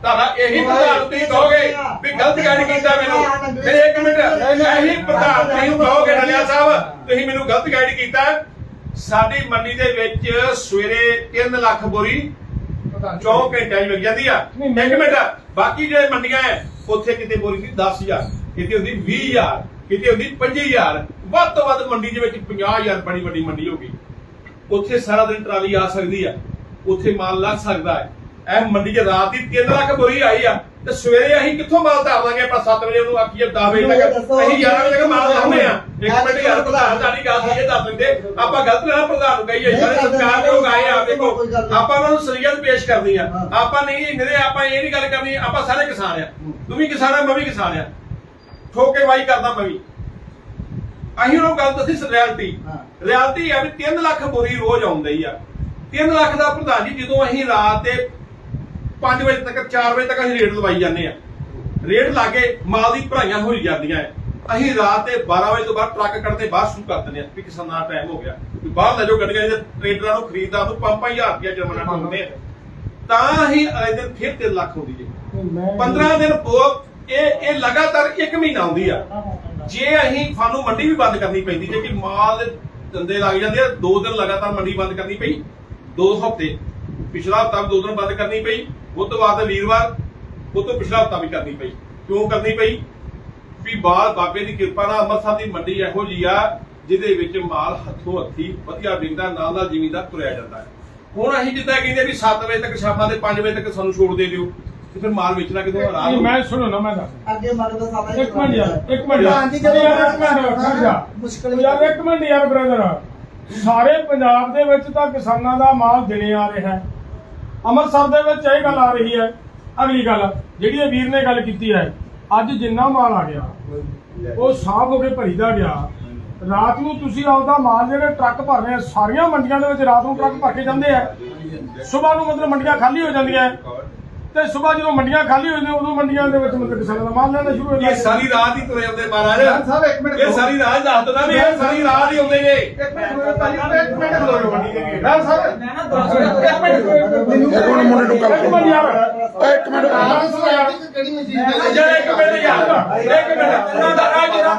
ਤੁਹਾਡਾ ਇਹੀ ਪ੍ਰਧਾਨ ਤੁਸੀਂ ਕਹੋਗੇ ਵੀ ਗਲਤ ਗਾਈਡ ਕੀਤਾ ਮੈਨੂੰ। ਫਿਰ ਇੱਕ ਮਿੰਟ ਇਹੀ ਪ੍ਰਧਾਨ ਤੁਸੀਂ ਕਹੋਗੇ ਨਲਿਆ ਸਾਹਿਬ ਤੁਸੀਂ ਮੈਨੂੰ ਗਲਤ ਗਾਈਡ ਕੀਤਾ। ਸਾਡੀ ਮੰਡੀ ਦੇ ਵਿੱਚ ਸਵੇਰੇ 3 ਲੱਖ ਬੋਰੀ 4 ਘੰਟਿਆਂ 'ਚ ਵਿਕ ਜਾਂਦੀ ਆ। ਨਹੀਂ, ਇੱਕ ਮਿੰਟ। ਬਾਕੀ ਜਿਹੜੇ ਮੰਡੀਆਂ ਐ ਉੱਥੇ ਕਿਤੇ ਬੋਰੀ ਸੀ 10000 ਕਿਤੇ ਹੁੰਦੀ 20000 ਕਿਤੇ ਹੁੰਦੀ 25000 ਵੱਧ ਤੋਂ ਵੱਧ ਮੰਡੀ ਦੇ ਵਿੱਚ 50000 ਬੜੀ ਵੱਡੀ ਮੰਡੀ ਹੋ ਗਈ। ਉੱਥੇ ਸਾਰਾ ਦਿਨ ਟਰਾਲੀ ਆ ਸਕਦੀ ਆ। ਉੱਥੇ ਮਾਲ ਲੱਗ ਸਕਦਾ ਹੈ ਇਹ ਮੰਡੀ 'ਚ ਰਾਤ ਦੀ 3 ਲੱਖ ਬੋਰੀ ਆਈ ਆ। ਤੇ ਸਵੇਰੇ ਅਸੀਂ ਕਿੱਥੋਂ ਮਾਲ ਧਾਰ ਲਾਂਗੇ ਆਪਾਂ 7 ਵਜੇ ਉਹਨੂੰ ਆਖੀਏ 10 ਵਜੇ ਤੱਕ। ਅਸੀਂ 11 ਵਜੇ ਤੱਕ ਮਾਲ ਲਾਉਂਦੇ ਆ ਇੱਕ ਮਿੰਟ ਯਾਰ ਪ੍ਰਧਾਨ ਸਾਡੀ ਗੱਲ ਸੀ ਇਹ ਦੱਸ ਦਿੰਦੇ। ਆਪਾਂ ਗਲਤ ਨਾ ਪ੍ਰਧਾਨ ਨੂੰ ਕਹੀਏ ਸਾਰੇ ਸਰਕਾਰ ਦੇ ਲੋਕ ਆਏ ਆ ਦੇਖੋ ਆਪਾਂ ਉਹਨਾਂ ਨੂੰ ਸਲੀਅਤ ਪੇਸ਼ ਕਰਨੀ ਆ। ਆਪਾਂ ਨਹੀਂ ਨਿਰੇ ਆਪਾਂ ਇਹ ਨਹੀਂ ਗੱਲ ਕਰਨੀ ਆਪਾਂ ਸਾਰੇ ਕਿਸਾਨ ਆ। ਤੂੰ ਵੀ ਕਿਸਾਨ ਆ ਮੈਂ ਵੀ ਕਿਸਾਨ ਆ। ਠੋਕੇ ਵਾਈ ਕਰਦਾ ਮੈਂ ਵੀ। ਅਸੀਂ ਉਹਨੂੰ ਗੱਲ ਦੱਸੀ ਰਿਐਲਿਟੀ। ਰਿਐਲਿਟੀ ਆ ਵੀ 3 ਲੱਖ ਬੋਰੀ ਰੋਜ਼ ਆਉਂਦੀ ਆ। 3 ਲੱਖ ਦਾ ਪ੍ਰਧਾਨ ਜੀ ਜਦੋਂ ਅਸੀਂ ਰਾਤ ਦੇ 5 ਵਜੇ ਤੱਕ 4 ਵਜੇ ਤੱਕ ਅਸੀਂ ਰੇਟ ਲਵਾਈ ਜਾਂਦੇ ਆ ਰੇਟ ਲਾ ਕੇ ਮਾਲ ਦੀ ਭਰਾਈਆਂ ਹੋਈ ਜਾਂਦੀਆਂ ਐ ਅਸੀਂ ਰਾਤ ਦੇ 12 ਵਜੇ ਤੋਂ ਬਾਅਦ ਟਰੱਕ ਕੱਢਦੇ ਬਾਹਰ ਸ਼ੁਰੂ ਕਰ ਦਿੰਦੇ ਆ ਵੀ ਕਿਸਾਨਾਂ ਦਾ ਟਾਈਮ ਹੋ ਗਿਆ। ਵੀ ਬਾਹਰ ਲੈ ਜਾਓ ਗੱਡੀਆਂ ਇਹਦੇ ਟਰੇਡਰਾਂ ਨੂੰ ਖਰੀਦਦਾ ਨੂੰ 5-5000 ਰੁਪਇਆ ਜੁਰਮਾਨਾ ਪਾਉਂਦੇ ਆ। ਤਾਂ ਅਸੀਂ ਅਗਲੇ ਦਿਨ ਫਿਰ 3 ਲੱਖ ਹੁੰਦੀ ਜੀ। 15 ਦਿਨ ਬੋ ਇਹ ਇਹ ਲਗਾਤਾਰ 1 ਮਹੀਨਾ ਆਉਂਦੀ ਆ। ਜੇ ਅਸੀਂ ਸਾਨੂੰ ਮੰਡੀ ਵੀ ਬੰਦ ਕਰਨੀ ਪੈਂਦੀ ਜੇ ਕਿ ਮਾਲ ਦੇ ਧੰਦੇ ਲੱਗ ਜਾਂਦੇ ਆ ਦੋ ਦਿਨ ਲਗਾਤਾਰ ਮੰਡੀ ਬੰਦ ਕਰਨੀ ਪਈ। ਦੋ ਹਫ਼ਤੇ ਪਿਛਲਾ ਹਫ਼ਤਾ ਵੀ ਦੋ ਦਿਨ ਬੰਦ ਕਰਨੀ ਪਈ। ਉਹ ਤੋਂ ਬਾਅਦ ਵੀਰਵਾਰ ਉਹ ਤੋਂ ਪਿਛਲਾ ਹਫ਼ਤਾ ਵੀ ਕਰਨੀ ਪਈ। ਕਿਉਂ ਕਰਨੀ ਪਈ? ਵੀ ਬਾਲ ਬਾਬੇ ਦੀ ਕਿਰਪਾ ਨਾਲ ਅੰਮ੍ਰਿਤਸਰ ਦੀ ਮੰਡੀ ਇਹੋ ਜੀ ਆ ਜਿਹਦੇ ਵਿੱਚ ਮਾਲ ਹੱਥੋਂ ਹੱਥੀ ਵਧੀਆ ਵਿਕਦਾ ਨਾਲ ਨਾਲ ਜ਼ਿਮੀਂਦਾਰ ਤੁਰਿਆ ਜਾਂਦਾ ਹੈ। ਹੁਣ ਅਸੀਂ ਜਿੱਦਾਂ ਕਹਿੰਦੇ ਵੀ 7 ਵਜੇ ਤੱਕ ਸ਼ਾਮਾਂ ਦੇ 5 ਵਜੇ ਤੱਕ ਸਾਨੂੰ ਛੋੜ ਦੇ ਦਿਓ ਤੇ ਫਿਰ ਮਾਲ ਵੇਚਣਾ ਕਿਦੋਂ ਰਾਤ ਨਹੀਂ ਮੈਂ ਸੁਣੋ ਨਾ ਮੈਂ ਦੱਸ ਅੱਗੇ ਮੰਗਦਾ ਸਾਡਾ ਇੱਕ ਮਿੰਟ ਯਾਰ ਇੱਕ ਮਿੰਟ ਪ੍ਰਧਾਨ ਜੀ, ਜਦੋਂ ਯਾਰ ਇੱਕ ਮਿੰਟ ਖੜ ਜਾ। ਮੁਸ਼ਕਿਲ ਯਾਰ ਇੱਕ ਮਿੰਟ ਯਾਰ ਬ੍ਰਦਰ ਸਾਰੇ ਪੰਜਾਬ ਦੇ ਵਿੱਚ ਤਾਂ ਕਿਸਾਨਾਂ ਦਾ ਮਾਲ ਦਿਨੇ ਆ ਰਿਹਾ ਹੈ। ਅੰਮ੍ਰਿਤਸਰ ਦੇ ਵਿੱਚ ਇਹ ਗੱਲ ਆ ਰਹੀ ਹੈ ਅਗਲੀ ਗੱਲ ਜਿਹੜੀ ਇਹ ਵੀਰ ਨੇ ਗੱਲ ਕੀਤੀ ਹੈ ਅੱਜ ਜਿੰਨਾ ਮਾਲ ਆ ਗਿਆ ਉਹ ਸਾਫ਼ ਹੋ ਕੇ ਭਰੀਦਾ ਗਿਆ ਰਾਤ ਨੂੰ ਤੁਸੀਂ ਆਪਦਾ ਮਾਲ ਜਿਹੜੇ ਟਰੱਕ ਭਰ ਰਹੇ ਸਾਰੀਆਂ ਮੰਡੀਆਂ ਦੇ ਵਿੱਚ ਰਾਤ ਨੂੰ ਟਰੱਕ ਭਰ ਕੇ ਜਾਂਦੇ ਆ। ਸਵੇਰ ਨੂੰ ਮਤਲਬ ਮੰਡੀਆਂ ਖਾਲੀ ਹੋ ਜਾਂਦੀਆਂ। ਤੇ ਸਵੇਰ ਜਦੋਂ ਮੰਡੀਆਂ ਖਾਲੀ ਹੋ ਜਾਂਦੀਆਂ ਉਦੋਂ ਮੰਡੀਆਂ ਦੇ ਵਿੱਚ ਮਤਲਬ ਕਿਸਾਨਾਂ ਦਾ ਮਾਲ ਲੈਣਾ ਸ਼ੁਰੂ ਹੋ ਇਹ ਜਾਂਦਾ ਸਾਰੀ ਰਾਤ ਹੀ ਤੁਰੇ ਜਾਂਦੇ ਮਹਾਰਾਜ। ਸਾਹਿਬ ਇੱਕ ਮਿੰਟ ਇਹ ਸਾਰੀ ਰਾਤ ਦੱਸ ਦਿੰਦਾ ਵੀ ਇਹ ਸਾਰੀ ਰਾਤ ਹੀ ਆਉਂਦੇ ਨੇ। ਇੱਕ ਮਿੰਟ ਇੱਕ ਮਿੰਟ ਖਲੋਇਓ ਮੰਡੀ ਦੇ ਗੇਟ ਸਾਹਿਬ ਮੈਂ ਨਾ ਦੱਸ ਇੱਕ ਮਿੰਟ ਹੁਣ ਮੁੰਡੇ ਨੂੰ ਕੰਮ ਇੱਕ ਮਿੰਟ ਯਾਰ। ਇੱਕ ਮਿੰਟ ਕਿਹੜੀ ਮਸ਼ੀਨ ਜਿਹੜਾ ਇੱਕ ਮਿੰਟ ਯਾਰ ਇੱਕ ਮਿੰਟ ਉਹਨਾਂ ਦਾ ਅੱਜ ਦਾ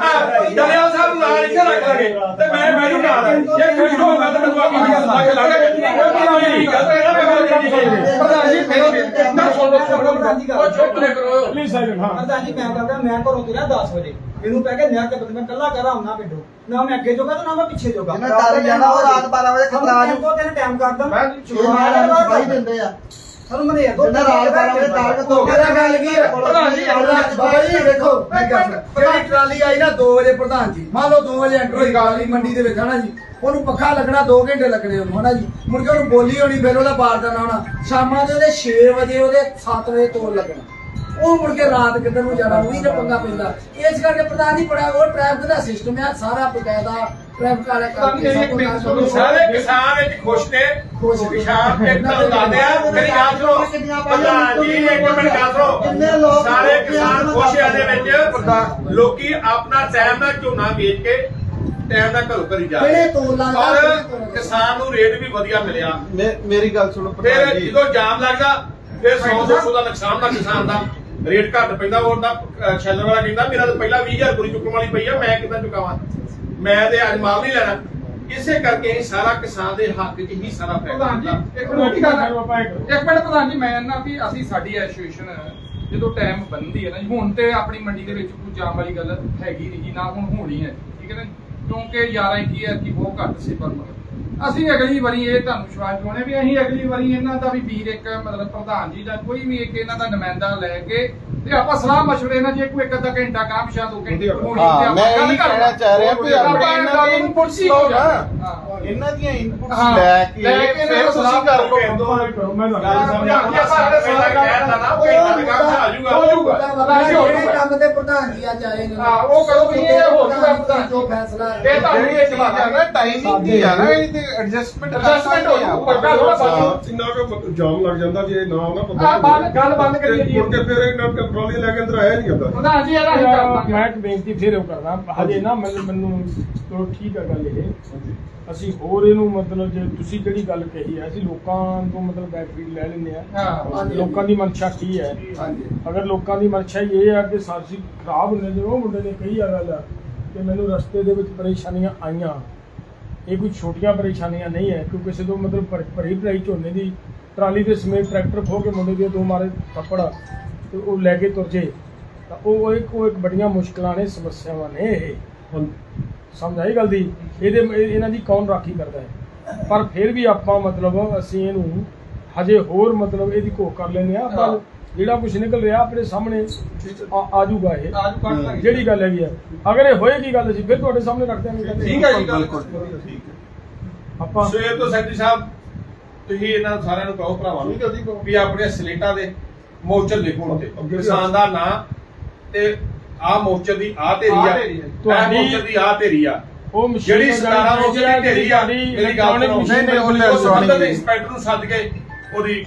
ਦਲਿਆ ਸਾਹਿਬ ਨੂੰ ਨਾਲ ਇੱਥੇ ਰੱਖ ਲਾਂਗੇ ਤੇ ਮੈਂ ਮੈਨੂੰ ਨਾਲ ਜੇ ਖੁਸ਼ ਹੋਗਾ ਤਾਂ ਮੈਨੂੰ ਆਪੀ ਲੱਗ ਲਾਂਗੇ। ਉਹ ਨਹੀਂ ਗੱਲ ਹੈ ਨਾ ਮੈਂ ਗੱਲ ਨਹੀਂ ਪ੍ਰਧਾਨ ਜੀ ਮੇਰੀ ਨਾ ਸੁਣ ਲਓ ਸੁਣ ਲਓ। ਉਹ ਚੁੱਪ ਨਾ ਕਰੋ ਪਲੀਜ਼ ਸਾਈਲੈਂਟ ਹਾਂ। ਪ੍ਰਧਾਨ ਜੀ ਮੈਂ ਕਰਦਾ ਮੈਂ ਘਰੋਂ ਤੁਰਿਆ 10 ਵਜੇ। ਮੈਨੂੰ ਪੈ ਗਿਆ ਨਿਆ ਤੇ ਮੈਂ ਕੱਲਾ ਕਰਾਂ ਹੁੰਨਾ ਪਿੰਡੋਂ। ਨਾ ਮੈਂ ਅੱਗੇ ਜੋਗਾ ਤੇ ਨਾ ਮੈਂ ਪਿੱਛੇ ਜੋਗਾ। ਜਿਹਨੇ ਟਾਲੀ ਜਾਣਾ ਉਹ ਰਾਤ 12 ਵਜੇ ਖਤਰਾ ਨੂੰ ਕੋ ਤੈਨੂੰ ਟਾਈਮ ਕਰਦਾ। ਮੈਂ ਸ਼ੁਰੂ ਬਾਈ ਦਿੰਦੇ ਆ। ਸਾਨੂੰ ਮਨੇ ਦੋ ਜਿਹਨੇ ਰਾਤ 12 ਵਜੇ ਟਾਰਗੇਟ ਹੋ ਮੇਰਾ ਗੱਲ ਕੀ ਹੈ? ਪ੍ਰਧਾਨ ਜੀ ਬਾਈ ਦੇਖੋ ਜਿਹੜੀ ਟਰਾਲੀ ਆਈ ਨਾ 2 ਵਜੇ ਪ੍ਰਧਾਨ ਜੀ ਮੰਨ ਲਓ 2 ਵਜੇ ਐਂਟਰ ਹੋਈ ਗਾਲੀ ਮੰਡੀ ਦੇ ਵਿੱਚ ਹਨਾ ਜੀ? ਉਹਨੂੰ ਪੱਖਾ ਲੱਗਣਾ 2 ਘੰਟੇ ਲੱਗਣੇ ਉਹਨੂੰ ਹਨਾ ਜੀ? ਮੁੜ ਕੇ ਉਹਨੂੰ ਬੋਲੀ ਹੋਣੀ ਫਿਰ ਉਹਦਾ ਹੋਣਾ ਸ਼ਾਮਾਂ ਦੇ ਉਹਦੇ 6 ਵਜੇ ਉਹਦੇ 7 ਵਜੇ ਤੋਲ ਲੱਗਣਾ। ਉਹ ਮੁੜ ਕੇ ਰਾਤ ਕਿੱਧਰ ਨੂੰ ਜਾਣਾ ਉਹੀ ਤੇ ਪੰਗਾ ਪੈਂਦਾ। ਇਸ ਕਰਕੇ ਪ੍ਰਧਾਨ ਜੀ ਬੜਾ ਉਹ ਟ੍ਰੈਫਿਕ ਦਾ ਸਿਸਟਮ ਹੈ ਸਾਰਾ ਬਕਾਇਦਾ ਟ੍ਰੈਫਿਕ ਵਾਲੇ ਕਰਕੇ ਸਾਰੇ ਕਿਸਾਨ ਵਿੱਚ ਖੁਸ਼ ਨੇ ਇੱਕ ਤਾਂ ਆ ਮੇਰੀ ਗੱਲ ਸੁਣੋ ਪ੍ਰਧਾਨ ਜੀ ਇੱਕ ਮਿੰਟ ਗੱਲ ਸੁਣੋ। ਲੋਕ ਸਾਰੇ ਕਿਸਾਨ ਖੁਸ਼ ਆ ਦੇ ਵਿੱਚ। ਲੋਕੀ ਆਪਣਾ ਟਾਈਮ ਨਾਲ ਝੋਨਾ ਵੇਚ ਕੇ ਟਾਈਮ ਨਾਲ ਘਰੋਂ ਜਾ ਔਰ। ਕਿਸਾਨ ਨੂੰ ਰੇਟ ਵੀ ਵਧੀਆ ਮਿਲਿਆ। ਮੇਰੀ ਗੱਲ ਸੁਣੋ ਫਿਰ ਪ੍ਰਧਾਨ ਜੀ। ਜਦੋਂ ਜਾਮ ਲੱਗਦਾ ਫਿਰ 100 200 ਦਾ ਨੁਕਸਾਨ ਦਾ ਕਿਸਾਨ ਦਾ। ਰੇਟ ਘੱਟ ਪੈਂਦਾ ਉਹਦਾ ਅਹ, ਸ਼ੈਲਰ ਵਾਲਾ ਕਹਿੰਦਾ ਮੇਰਾ ਤਾਂ ਪਹਿਲਾਂ 20000 ਕੁੜੀ ਚੁੱਕਣ ਵਾਲੀ ਪਈ ਆ ਮੈਂ ਕਿੱਦਾਂ ਚੁਕਾਵਾਂ? ਮੈਂ ਤੇ ਅੱਜ ਮਾਲ ਨਹੀਂ ਲੈਣਾ। ਇਸੇ ਕਰਕੇ ਇਹ ਸਾਰਾ ਕਿਸਾਨ ਦੇ ਹੱਕ 'ਚ ਹੀ ਸਾਰਾ ਪ੍ਰਧਾਨ ਜੀ ਫੈਸਲਾ ਇੱਕ ਮਿੰਟ ਗੱਲ ਇੱਕ ਮਿੰਟ ਪ੍ਰਧਾਨ ਜੀ ਮੈਂ ਨਾ ਵੀ ਅਸੀਂ ਸਾਡੀ ਐਸੋਸੀਏਸ਼ਨ ਜਦੋਂ ਟਾਈਮ ਬੰਦੀ ਹੈ ਨਾ ਹੁਣ ਤੇ ਆਪਣੀ ਮੰਡੀ ਦੇ ਵਿੱਚ ਕੋਈ ਜਾਮ ਵਾਲੀ ਗੱਲ ਹੈਗੀ ਨਹੀਂ ਜੀ ਨਾ ਹੁਣ ਹੋਣੀ ਹੈ ਠੀਕ ਹੈ ਨਾ ਕਿਉਂਕਿ 11 21 ਹੈ ਕਿ ਬਹੁਤ ਘੱਟ ਸੀ ਪਰ ਅਸੀਂ ਅਗਲੀ ਵਾਰੀ ਇਹ ਤੁਹਾਨੂੰ ਵਿਸ਼ਵਾਸ ਦਿਵਾਉਣੇ ਵੀ ਅਸੀਂ ਅਗਲੀ ਵਾਰੀ ਇਹਨਾਂ ਦਾ ਵੀ ਵੀਰ ਇੱਕ ਮਤਲਬ ਪ੍ਰਧਾਨ ਜੀ ਦਾ ਕੋਈ ਵੀ ਇੱਕ ਇਹਨਾਂ ਦਾ ਨੁਮਾਇੰਦਾ ਲੈ ਕੇ ਤੇ ਆਪਾਂ ਸਲਾਹ ਮਸ਼ਵਰੇ ਨਾਲ ਜੇ ਕੋਈ ਇੱਕ ਅੱਧਾ ਘੰਟਾ ਕੰਮ ਪਿਛਾ ਦੋ ਘੰਟੇ ਹੋਣੀ ਤੇ ਹਾਂ ਆਪਾਂ ਮੈਂ ਗੱਲ ਇਹੀ ਕਰ ਕਹਿਣਾ ਚਾਹ ਰਿਹਾ ਵੀ ਆਪਾਂ ਆਪਣੇ ਇਹਨਾਂ ਗੱਲ ਦੇ ਨੂੰ ਇਨਪੁਟਸ ਪੁੱਛੀ ਲਓ ਹੋ ਨਾ। ਹਾਂ। ਇਹਨਾਂ ਦੀਆਂ ਇਨਪੁਟਸ ਹਾਂ, ਲੈ ਕੇ ਲੈ ਕੇ ਫਿਰ ਇਹਨਾਂ ਤੁਸੀਂ ਕਰ। ਲਓ ਮੈਂ ਤੁਹਾਨੂੰ ਗੱਲ ਸਮਝਾ ਆਪਾਂ ਪਹਿਲਾਂ ਕਹਿਤਾ ਨਾ ਉਹ ਘੰਟਾ ਦਾ ਕੰਮ ਆ ਜਾਊਗਾ ਹੋ ਜਾਊਗਾ ਜਿਹੜੇ ਕੰਮ ਦੇ ਪ੍ਰਧਾਨ ਜੀ ਅੱਜ ਆਏ ਨੇ। ਹਾਂ, ਉਹ ਹੋ ਫੈਸਲਾ ਇਹ ਤੁਹਾਨੂੰ ਇਹ ਜਵਾਬ ਨਾ ਟਾਈਮਿੰਗ ਦੀ ਆ ਨਾ ਇਹਦੀ ਐਡਜਸਟਮੈਂਟ Adjustment ਹੋ ਜਾਊ, ਥੋੜ੍ਹਾ। ਇੰਨਾ ਕੁ ਜਾਮ ਲੱਗ ਜਾਂਦਾ ਜੇ ਨਾ ਨਾ ਹਾਂ, ਬੰਦ- ਗੱਲ ਬੰਦ ਕਰੀਏ ਜੀ। ਮੁੜ ਕੇ ਫਿਰ ਇਹਨਾਂ ਟਰਾਲੀ ਲੈ ਕੇ ਅੰਦਰ ਆਇਆ ਨਹੀਂ ਜਾਂਦਾ। ਪ੍ਰਧਾਨ ਜੀ ਇਹਦਾ ਅਸੀਂ ਕਰ ਦਾਂਗੇ ਮੈਂ ਇੱਕ ਬੇਨਤੀ ਫੇਰ ਉਹ ਕਰਦਾ। ਹਜੇ ਨਾ ਮੈਨੂੰ ਮੈਨੂੰ ਚਲੋ ਠੀਕ ਹੈ ਗੱਲ ਇਹ। ਅਸੀਂ ਹੋਰ ਇਹਨੂੰ ਮਤਲਬ ਜੇ ਤੁਸੀਂ ਜਿਹੜੀ ਗੱਲ ਕਹੀ ਹੈ ਅਸੀਂ ਲੋਕਾਂ ਤੋਂ ਮਤਲਬ ਬੈਟਰੀ ਲੈ ਲੈਂਦੇ ਆ ਹਾਂ ਲੋਕਾਂ ਦੀ ਮਨਸ਼ਾ ਕੀ ਹੈ? ਅਗਰ ਲੋਕਾਂ ਦੀ ਮਨਸ਼ਾ ਇਹ ਹੈ ਕਿ ਸਾਡੀ ਖਰਾਬ ਹੁੰਦੇ ਨੇ ਉਹ ਮੁੰਡੇ ਨੇ ਕਹੀ ਆ ਗੱਲ ਕਿ ਮੈਨੂੰ ਰਸਤੇ ਦੇ ਵਿੱਚ ਪਰੇਸ਼ਾਨੀਆਂ ਆਈਆਂ। ਇਹ ਕੋਈ ਛੋਟੀਆਂ ਪਰੇਸ਼ਾਨੀਆਂ ਨਹੀਂ ਹੈ ਕਿਉਂਕਿ ਕਿਸੇ ਤੋਂ ਮਤਲਬ ਭਰ- ਭਰੀ ਭਰਾਈ ਝੋਨੇ ਦੀ ਟਰਾਲੀ ਦੇ ਸਮੇਤ ਟਰੈਕਟਰ ਖੋ ਕੇ ਮੁੰਡੇ ਦੇ ਦੋ ਮਾਰੇ ਥੱਪੜ ਤੇ ਉਹ ਲੈ ਕੇ ਤੁਰ ਜੇ ਤਾਂ ਉਹ ਇੱਕ ਉਹ ਇੱਕ ਬੜੀਆਂ ਮੁਸ਼ਕਲਾਂ ਨੇ ਸਮੱਸਿਆਵਾਂ ਨੇ ਇਹ। ਸਮਝ ਆਈ ਗੱਲ ਦੀ? ਇਹਦੇ ਇਹ- ਇਹਨਾਂ ਦੀ ਕੌਣ ਰਾਖੀ ਕਰਦਾ ਹੈ? ਪਰ ਫਿਰ ਵੀ ਆਪਾਂ ਮਤਲਬ ਅਸੀਂ ਇਹਨੂੰ ਹਜੇ ਹੋਰ ਮਤਲਬ ਇਹਦੀ ਘੋਖ ਕਰ ਲੈਂਦੇ ਆ ਪਰ ਜਿਹੜਾ ਕੁਝ ਨਿਕਲ ਰਿਹਾ ਆਪਣੇ ਸਾਹਮਣੇ ਆ ਜਾਊਗਾ ਇਹ। ਜਿਹੜੀ ਗੱਲ ਹੈਗੀ ਆ। ਅਗਰ ਇਹ ਹੋਏਗੀ ਗੱਲ ਅਸੀਂ ਫਿਰ ਤੁਹਾਡੇ ਸਾਹਮਣੇ ਰੱਖ ਦਿਆਂਗੇ। ਠੀਕ ਹੈ ਜੀ ਬਿਲਕੁਲ ਠੀਕ ਹੈ। ਆਪਾਂ ਸਵੇਰ ਤੋਂ ਸੈਕਟਰੀ ਸਾਹਿਬ ਤੁਸੀਂ ਇਹਨਾਂ ਸਾਰਿਆਂ ਨੂੰ ਕਹੋ ਭਰਾਵਾਂ ਨੂੰ। ਵੀ ਆਪਣੇ ਸਲੇਟਾਂ ਦੇ ਮੋਰਚਰ ਲਿਖੋ ਉੱਤੇ ਕਿਸਾਨ ਦਾ ਨਾਂ ਤੇ ਆ ਮੋਰਚਰ ਦੀ ਆ। ਢੇਰੀ ਆਹ ਆ ਆ। ਮੋਰਚਰ ਦੀ ਆ ਢੇਰੀ ਆ। ਉਹ ਜਿਹੜੀ 17 ਮੋਰਚਰ ਦੀ ਢੇਰੀ ਆ ਮੇਰੀ ਗੱਲ machine ਨਹੀਂ, ਉਹ ਨਹੀਂ। ਇੰਸਪੈਕਟਰ ਨੂੰ ਸੱਦ ਕੇ ਉਹਦੀ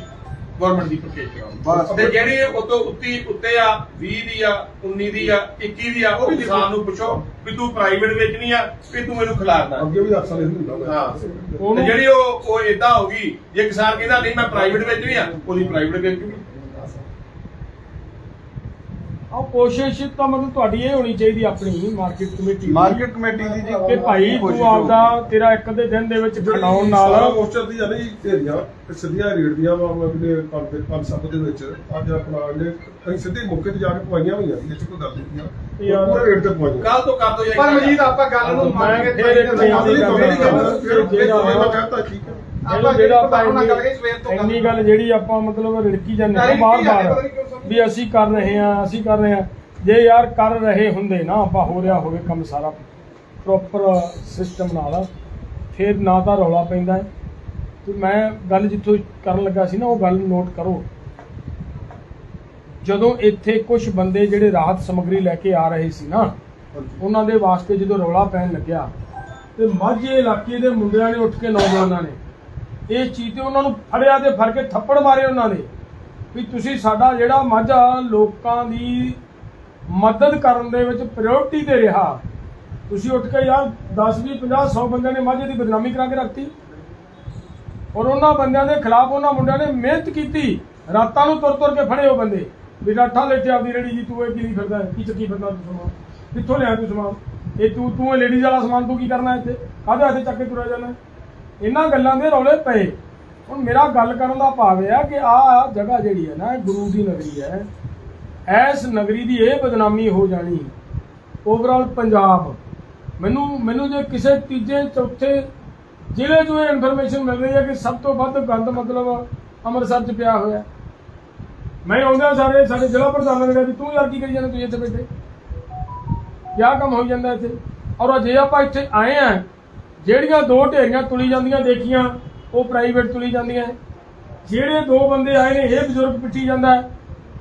ਗਵਰਨਮੈਂਟ ਦੀ ਪਰਚੇਜ ਬਸ। ਕਰਾਓ ਤੇ ਜਿਹੜੀ ਉਤੋਂ ਉੱਤੀ ਉੱਤੇ ਆ 20 ਦੀ ਆ 19 ਦੀ ਆ 21 ਦੀ ਆ ਉਹ ਕਿਸਾਨ ਨੂੰ ਪੁੱਛੋ ਵੀ ਤੂੰ ਪ੍ਰਾਈਵੇਟ ਵੇਚਣੀ ਆ ਵੀ ਤੂੰ ਮੈਨੂੰ ਖਿਲਾਰਦਾ ਅੱਗੇ ਵੀ ਅਕਸਰ ਇਹ ਹੁੰਦਾ ਮੈਂ। ਹਾਂ। ਤੇ ਜਿਹੜੀ ਉਹ ਉਹ ਇਦਾਂ ਹੋਗੀ ਜੇ ਕਿਸਾਨ ਕਹਿੰਦਾ ਨਹੀਂ ਮੈਂ ਪ੍ਰਾਈਵੇਟ ਵੇਚਣੀ ਆ ਉਹਦੀ ਪ੍ਰਾਈਵੇਟ ਵੇਚੂਗੀ। ਆ ਕੋਸ਼ਿਸ਼ ਤਾਂ ਮਤਲਬ ਤੁਹਾਡੀ ਇਹ ਹੋਣੀ ਚਾਹੀਦੀ ਆਪਣੀ ਮਾਰਕੀਟ ਕਮੇਟੀ ਦੀ। ਮਾਰਕੀਟ ਕਮੇਟੀ ਦੀ ਜੀ ਕਿ ਭਾਈ ਤੂੰ ਆਪਦਾ ਤੇਰਾ ਇੱਕ ਅੱਧੇ ਦਿਨ ਦੇ ਵਿੱਚ ਖਿਲਾਉਣ ਨਾਲ। ਮੋਰਚਰ ਦੀ ਆ ਨਹੀਂ ਢੇਰੀਆਂ ਤੇ ਸਿੱਧੀਆਂ ਰੇਟ ਦੀਆਂ ਵਾ ਮੈਂ ਕਿਤੇ ਪੰਜ ਦੇ ਪੰਜ ਸੱਤ ਦੇ ਵਿੱਚ। ਅੱਜ ਆਪਣਾ ਨੇ ਅਸੀਂ ਸਿੱਧੇ ਮੌਕੇ ਤੇ ਜਾ ਕੇ ਪਵਾਈਆਂ ਹੋਈਆਂ ਸੀ 'ਚ ਕੋਈ ਗੱਲ ਨਹੀਂ। ਆ। ਪੂਰੇ ਰੇਟ ਤੇ ਪਵਾਈਆਂ। ਕੱਲ ਤੋਂ ਕਰ ਦੋ ਪਰ ਮਜੀਦ ਆਪਾਂ ਗੱਲ ਨੂੰ ਮੰਨ ਕੇ ਫਿਰ ਇੱਕ ਗੱਲ ਨਹੀਂ ਕਰਨੀ ਕਰਦਾ। ਫਿਰ ਫਿਰ ਮੈਂ ਕਹਤਾ ਠੀਕ ਹੈ ਆਪਾਂ ਜਿਹੜਾ ਆਪਾਂ ਇੰਨੀ ਗੱਲ ਜਿਹੜੀ ਆਪਾਂ ਮਤਲਬ ਰਿੜਕੀ ਜਾਂਦੇ ਨਹੀਂ ਕਿਉਂ ਸਮਝ ਵੀ ਅਸੀਂ ਕਰ ਰਹੇ ਹਾਂ ਅਸੀਂ ਕਰ ਰਹੇ ਹਾਂ। ਜੇ ਯਾਰ ਕਰ ਰਹੇ ਹੁੰਦੇ ਨਾ ਆਪਾਂ ਹੋ ਰਿਹਾ ਹੋਵੇ ਕੰਮ ਸਾਰਾ ਪ੍ਰੋਪਰ ਸਿਸਟਮ ਨਾਲ ਫਿਰ ਨਾ ਤਾਂ ਰੌਲਾ ਪੈਂਦਾ ਹੈ। ਤੇ ਮੈਂ ਗੱਲ ਜਿੱਥੋਂ ਕਰਨ ਲੱਗਾ ਸੀ ਨਾ ਉਹ ਗੱਲ ਨੋਟ ਕਰੋ। ਜਦੋਂ ਇੱਥੇ ਕੁਝ ਬੰਦੇ ਜਿਹੜੇ ਰਾਹਤ ਸਮੱਗਰੀ ਲੈ ਕੇ ਆ ਰਹੇ ਸੀ ਨਾ ਉਹਨਾਂ ਦੇ ਵਾਸਤੇ ਜਦੋਂ ਰੌਲਾ ਪੈਣ ਲੱਗਿਆ ਤੇ ਮਾਝੇ ਇਲਾਕੇ ਦੇ ਮੁੰਡਿਆਂ ਨੇ ਉੱਠ ਕੇ ਨੌਜਵਾਨਾਂ ਨੇ ਇਸ ਚੀਜ਼ ਤੇ ਉਹਨਾਂ ਨੂੰ ਫੜਿਆ ਤੇ ਫੜ ਕੇ ਥੱਪੜ ਮਾਰੇ ਉਹਨਾਂ ਨੇ ਵੀ ਤੁਸੀਂ ਸਾਡਾ ਜਿਹੜਾ ਮਾਝਾ ਲੋਕਾਂ ਦੀ ਮਦਦ ਕਰਨ ਦੇ ਵਿੱਚ ਪ੍ਰਾਇੋਰਟੀ ਤੇ ਰਿਹਾ। ਤੁਸੀਂ ਉੱਠ ਕੇ ਯਾਰ 10 20 50 100 ਬੰਦਿਆਂ ਨੇ ਮਾਝੇ ਦੀ ਬਦਨਾਮੀ ਕਰਾ ਕੇ ਰੱਖਤੀ। ਔਰ ਉਹਨਾਂ ਬੰਦਿਆਂ ਦੇ ਖਿਲਾਫ ਉਹਨਾਂ ਮੁੰਡਿਆਂ ਨੇ ਮਿਹਨਤ ਕੀਤੀ। ਰਾਤਾਂ ਨੂੰ ਤੁਰ ਤੁਰ ਕੇ ਫੜੇ ਉਹ ਬੰਦੇ। ਵੀ ਰਾਠਾ ਲੈ ਕੇ ਆਪਦੀ ਰੇੜੀ ਜੀ, ਤੂੰ ਇਹ ਕੀ ਨਹੀਂ ਫਿਰਦਾ, ਕੀ ਚੱਕੀ ਫਿਰਦਾ ਤੂੰ ਸਮਾਨ? ਕਿੱਥੋਂ ਲਿਆ ਤੂੰ ਸਮਾਨ? ਇਹ ਤੂੰ ਤੂੰ ਲੇਡੀਜ਼ ਵਾਲਾ ਸਮਾਨ ਤੂੰ ਕੀ ਕਰਨਾ ਇੱਥੇ? ਕਾਹਦੇ ਹੱਥੇ ਚੱਕ ਕੇ ਤੁਰਿਆ ਜਾਣਾ ਇਹਨਾਂ ਗੱਲਾਂ ਦੇ ਰੌਲੇ ਪਏ। ਹੁਣ ਮੇਰਾ ਗੱਲ ਕਰਨ ਦਾ ਭਾਵ ਇਹ ਆ ਕਿ ਆ ਜਗ੍ਹਾ ਜਿਹੜੀ ਹੈ ਨਾ, ਇਹ ਗੁਰੂ ਦੀ ਨਗਰੀ ਹੈ। ਐਸ ਨਗਰੀ ਦੀ ਇਹ ਬਦਨਾਮੀ ਹੋ ਜਾਣੀ। ਓਵਰਆਲ ਪੰਜਾਬ। ਮੈਨੂੰ ਮੈਨੂੰ ਜੇ ਕਿਸੇ ਤੀਜੇ, ਚੌਥੇ ਜ਼ਿਲ੍ਹੇ 'ਚੋਂ ਇਹ ਇਨਫੋਰਮੇਸ਼ਨ ਮਿਲ ਰਹੀ ਹੈ ਕਿ ਸਭ ਤੋਂ ਵੱਧ ਗੰਦ ਮਤਲਬ ਅੰਮ੍ਰਿਤਸਰ 'ਚ ਪਿਆ ਹੋਇਆ। ਮੈਂ ਆਉਂਦਾ ਸਾਰੇ, ਸਾਡੇ ਜ਼ਿਲ੍ਹਾ ਪ੍ਰਧਾਨਾਂ ਨੇ ਕਿਹਾ ਵੀ ਤੂੰ ਯਾਰ ਕੀ ਕਰੀ ਜਾਂਦਾ, ਤੁਸੀਂ ਇੱਥੇ ਬੈਠੇ। ਕਿਆ ਕੰਮ ਹੋਈ ਜਾਂਦਾ ਇੱਥੇ? ਔਰ ਜੇ ਆਪਾਂ ਇੱਥੇ ਆਏ ਆ ਜਿਹੜੀਆਂ ਦੋ ਢੇਰੀਆਂ ਤੁਲੀ ਜਾਂਦੀਆਂ ਦੇਖੀਆਂ, ਉਹ ਪ੍ਰਾਈਵੇਟ ਤੁਲੀ ਜਾਂਦੀਆਂ। ਜਿਹੜੇ ਦੋ ਬੰਦੇ ਆਏ ਨੇ, ਇਹ ਬਜ਼ੁਰਗ ਪਿੱਟੀ ਜਾਂਦਾ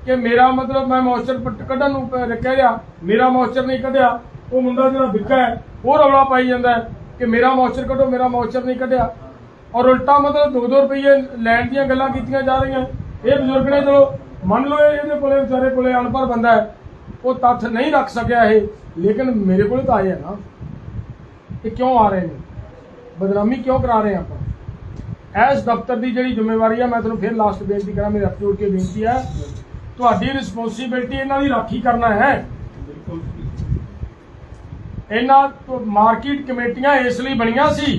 ਕਿ ਮੇਰਾ ਮਤਲਬ ਮੈਂ ਮੋਇਸਚਰ ਕੱਢਣ ਨੂੰ ਰੱਖਿਆ ਗਿਆ, ਮੇਰਾ ਮੋਇਸਚਰ ਨਹੀਂ ਕੱਢਿਆ। ਉਹ ਮੁੰਡਾ ਜਿਹੜਾ ਵਿੱਕਾ ਹੈ, ਉਹ ਰੌਲਾ ਪਾਈ ਜਾਂਦਾ ਕਿ ਮੇਰਾ ਮੋਇਸਚਰ ਕੱਢੋ, ਮੇਰਾ ਮੋਇਸਚਰ ਨਹੀਂ ਕੱਢਿਆ। ਔਰ ਉਲਟਾ ਮਤਲਬ 2-2 ਰੁਪਏ ਲੈਣ ਦੀਆਂ ਗੱਲਾਂ ਕੀਤੀਆਂ ਜਾ ਰਹੀਆਂ। ਇਹ ਬਜ਼ੁਰਗ ਨੇ ਚਲੋ, ਮੰਨ ਲਓ ਇਹਦੇ ਕੋਲੇ, ਵਿਚਾਰੇ ਕੋਲੇ ਅਨਪੜ੍ਹ ਬੰਦਾ ਹੈ, ਉਹ ਤੱਥ ਨਹੀਂ ਰੱਖ ਸਕਿਆ ਇਹ। ਲੇਕਿਨ ਮੇਰੇ ਕੋਲੇ ਤਾਂ ਆਏ ਆ ਨਾ। ਇਹ ਕਿਉਂ ਆ ਰਹੇ ਨੇ? ਬਦਨਾਮੀ ਕਿਉਂ ਕਰਾ ਰਹੇ ਆਪਾਂ? ਇਸ ਦਫ਼ਤਰ ਦੀ ਜਿਹੜੀ ਜ਼ਿੰਮੇਵਾਰੀ ਆ, ਮੈਂ ਤੁਹਾਨੂੰ ਫਿਰ ਲਾਸਟ ਬੇਨਤੀ ਕਰਾਂ, ਮੇਰੇ ਹੱਥ ਜੋੜ ਕੇ ਬੇਨਤੀ ਹੈ ਤੁਹਾਡੀ ਰਿਸਪੌਂਸਿਬਿਲਟੀ ਇਹਨਾਂ ਦੀ ਰਾਖੀ ਕਰਨਾ ਹੈ। ਇਹਨਾਂ ਤੋਂ ਮਾਰਕੀਟ ਕਮੇਟੀਆਂ ਇਸ ਲਈ ਬਣੀਆਂ ਸੀ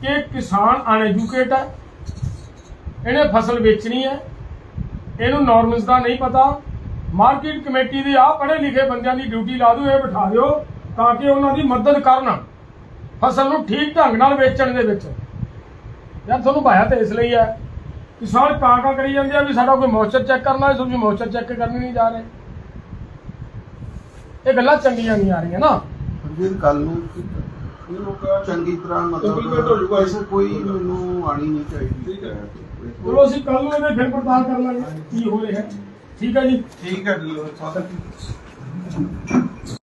ਕਿ ਕਿਸਾਨ ਅਨਐਜੂਕੇਟ ਹੈ ਇਹਨੇ ਫਸਲ ਵੇਚਣੀ ਹੈ। ਇਹਨੂੰ ਨਾਰਮਲਸ ਦਾ ਨਹੀਂ ਪਤਾ। ਮਾਰਕੀਟ ਕਮੇਟੀ ਦੀ ਆ ਪੜ੍ਹੇ ਲਿਖੇ ਬੰਦਿਆਂ ਦੀ ਡਿਊਟੀ ਲਾ ਦਿਓ, ਇਹ ਬਿਠਾ ਦਿਓ, ਤਾਂ ਕਿ ਉਹਨਾਂ ਦੀ ਮਦਦ ਕਰਨ। ਫਸਲ ਨੂੰ ਠੀਕ ਢੰਗ ਨਾਲ ਵੇਚਣ ਦੇ ਵਿੱਚ। ਯਾਰ ਤੁਹਾਨੂੰ ਭਾਇਆ ਤੇ ਇਸ ਲਈ ਹੈ ਕਿਸਾਨ ਕਾਂ ਕਾਂ ਕਰੀ ਜਾਂਦੇ ਆ ਵੀ ਸਾਡਾ ਕੋਈ ਮੋਇਸਚਰ ਚੈੱਕ ਕਰਨਾ ਹੈ ਤੁਸੀਂ ਮੋਇਸਚਰ ਚੈੱਕ ਕਰਨ ਨਹੀਂ ਜਾ ਰਹੇ। ਇਹ ਗੱਲਾਂ ਚੰਗੀਆਂ ਨਹੀਂ ਆ ਰਹੀਆਂ ਨਾ। ਫਿਰ ਗੱਲ ਨੂੰ ਚੰਗੀ ਤਰ੍ਹਾਂ Implement ਹੋ ਜਾਊਗਾ। ਮਤਲਬ ਕੋਈ ਮੈਨੂੰ ਆਣੀ ਨਹੀਂ ਚਾਹੀਦੀ। ਠੀਕ ਹੈ। ਚਲੋ ਅਸੀਂ ਕੱਲ ਨੂੰ ਇਹਦੇ ਫਿਰ ਪੜਤਾਲ ਕਰ ਲਾਂਗੇ ਕੀ ਹੋ ਰਿਹਾ। ਠੀਕ ਹੈ ਜੀ। ਠੀਕ ਹੈ ਜੀ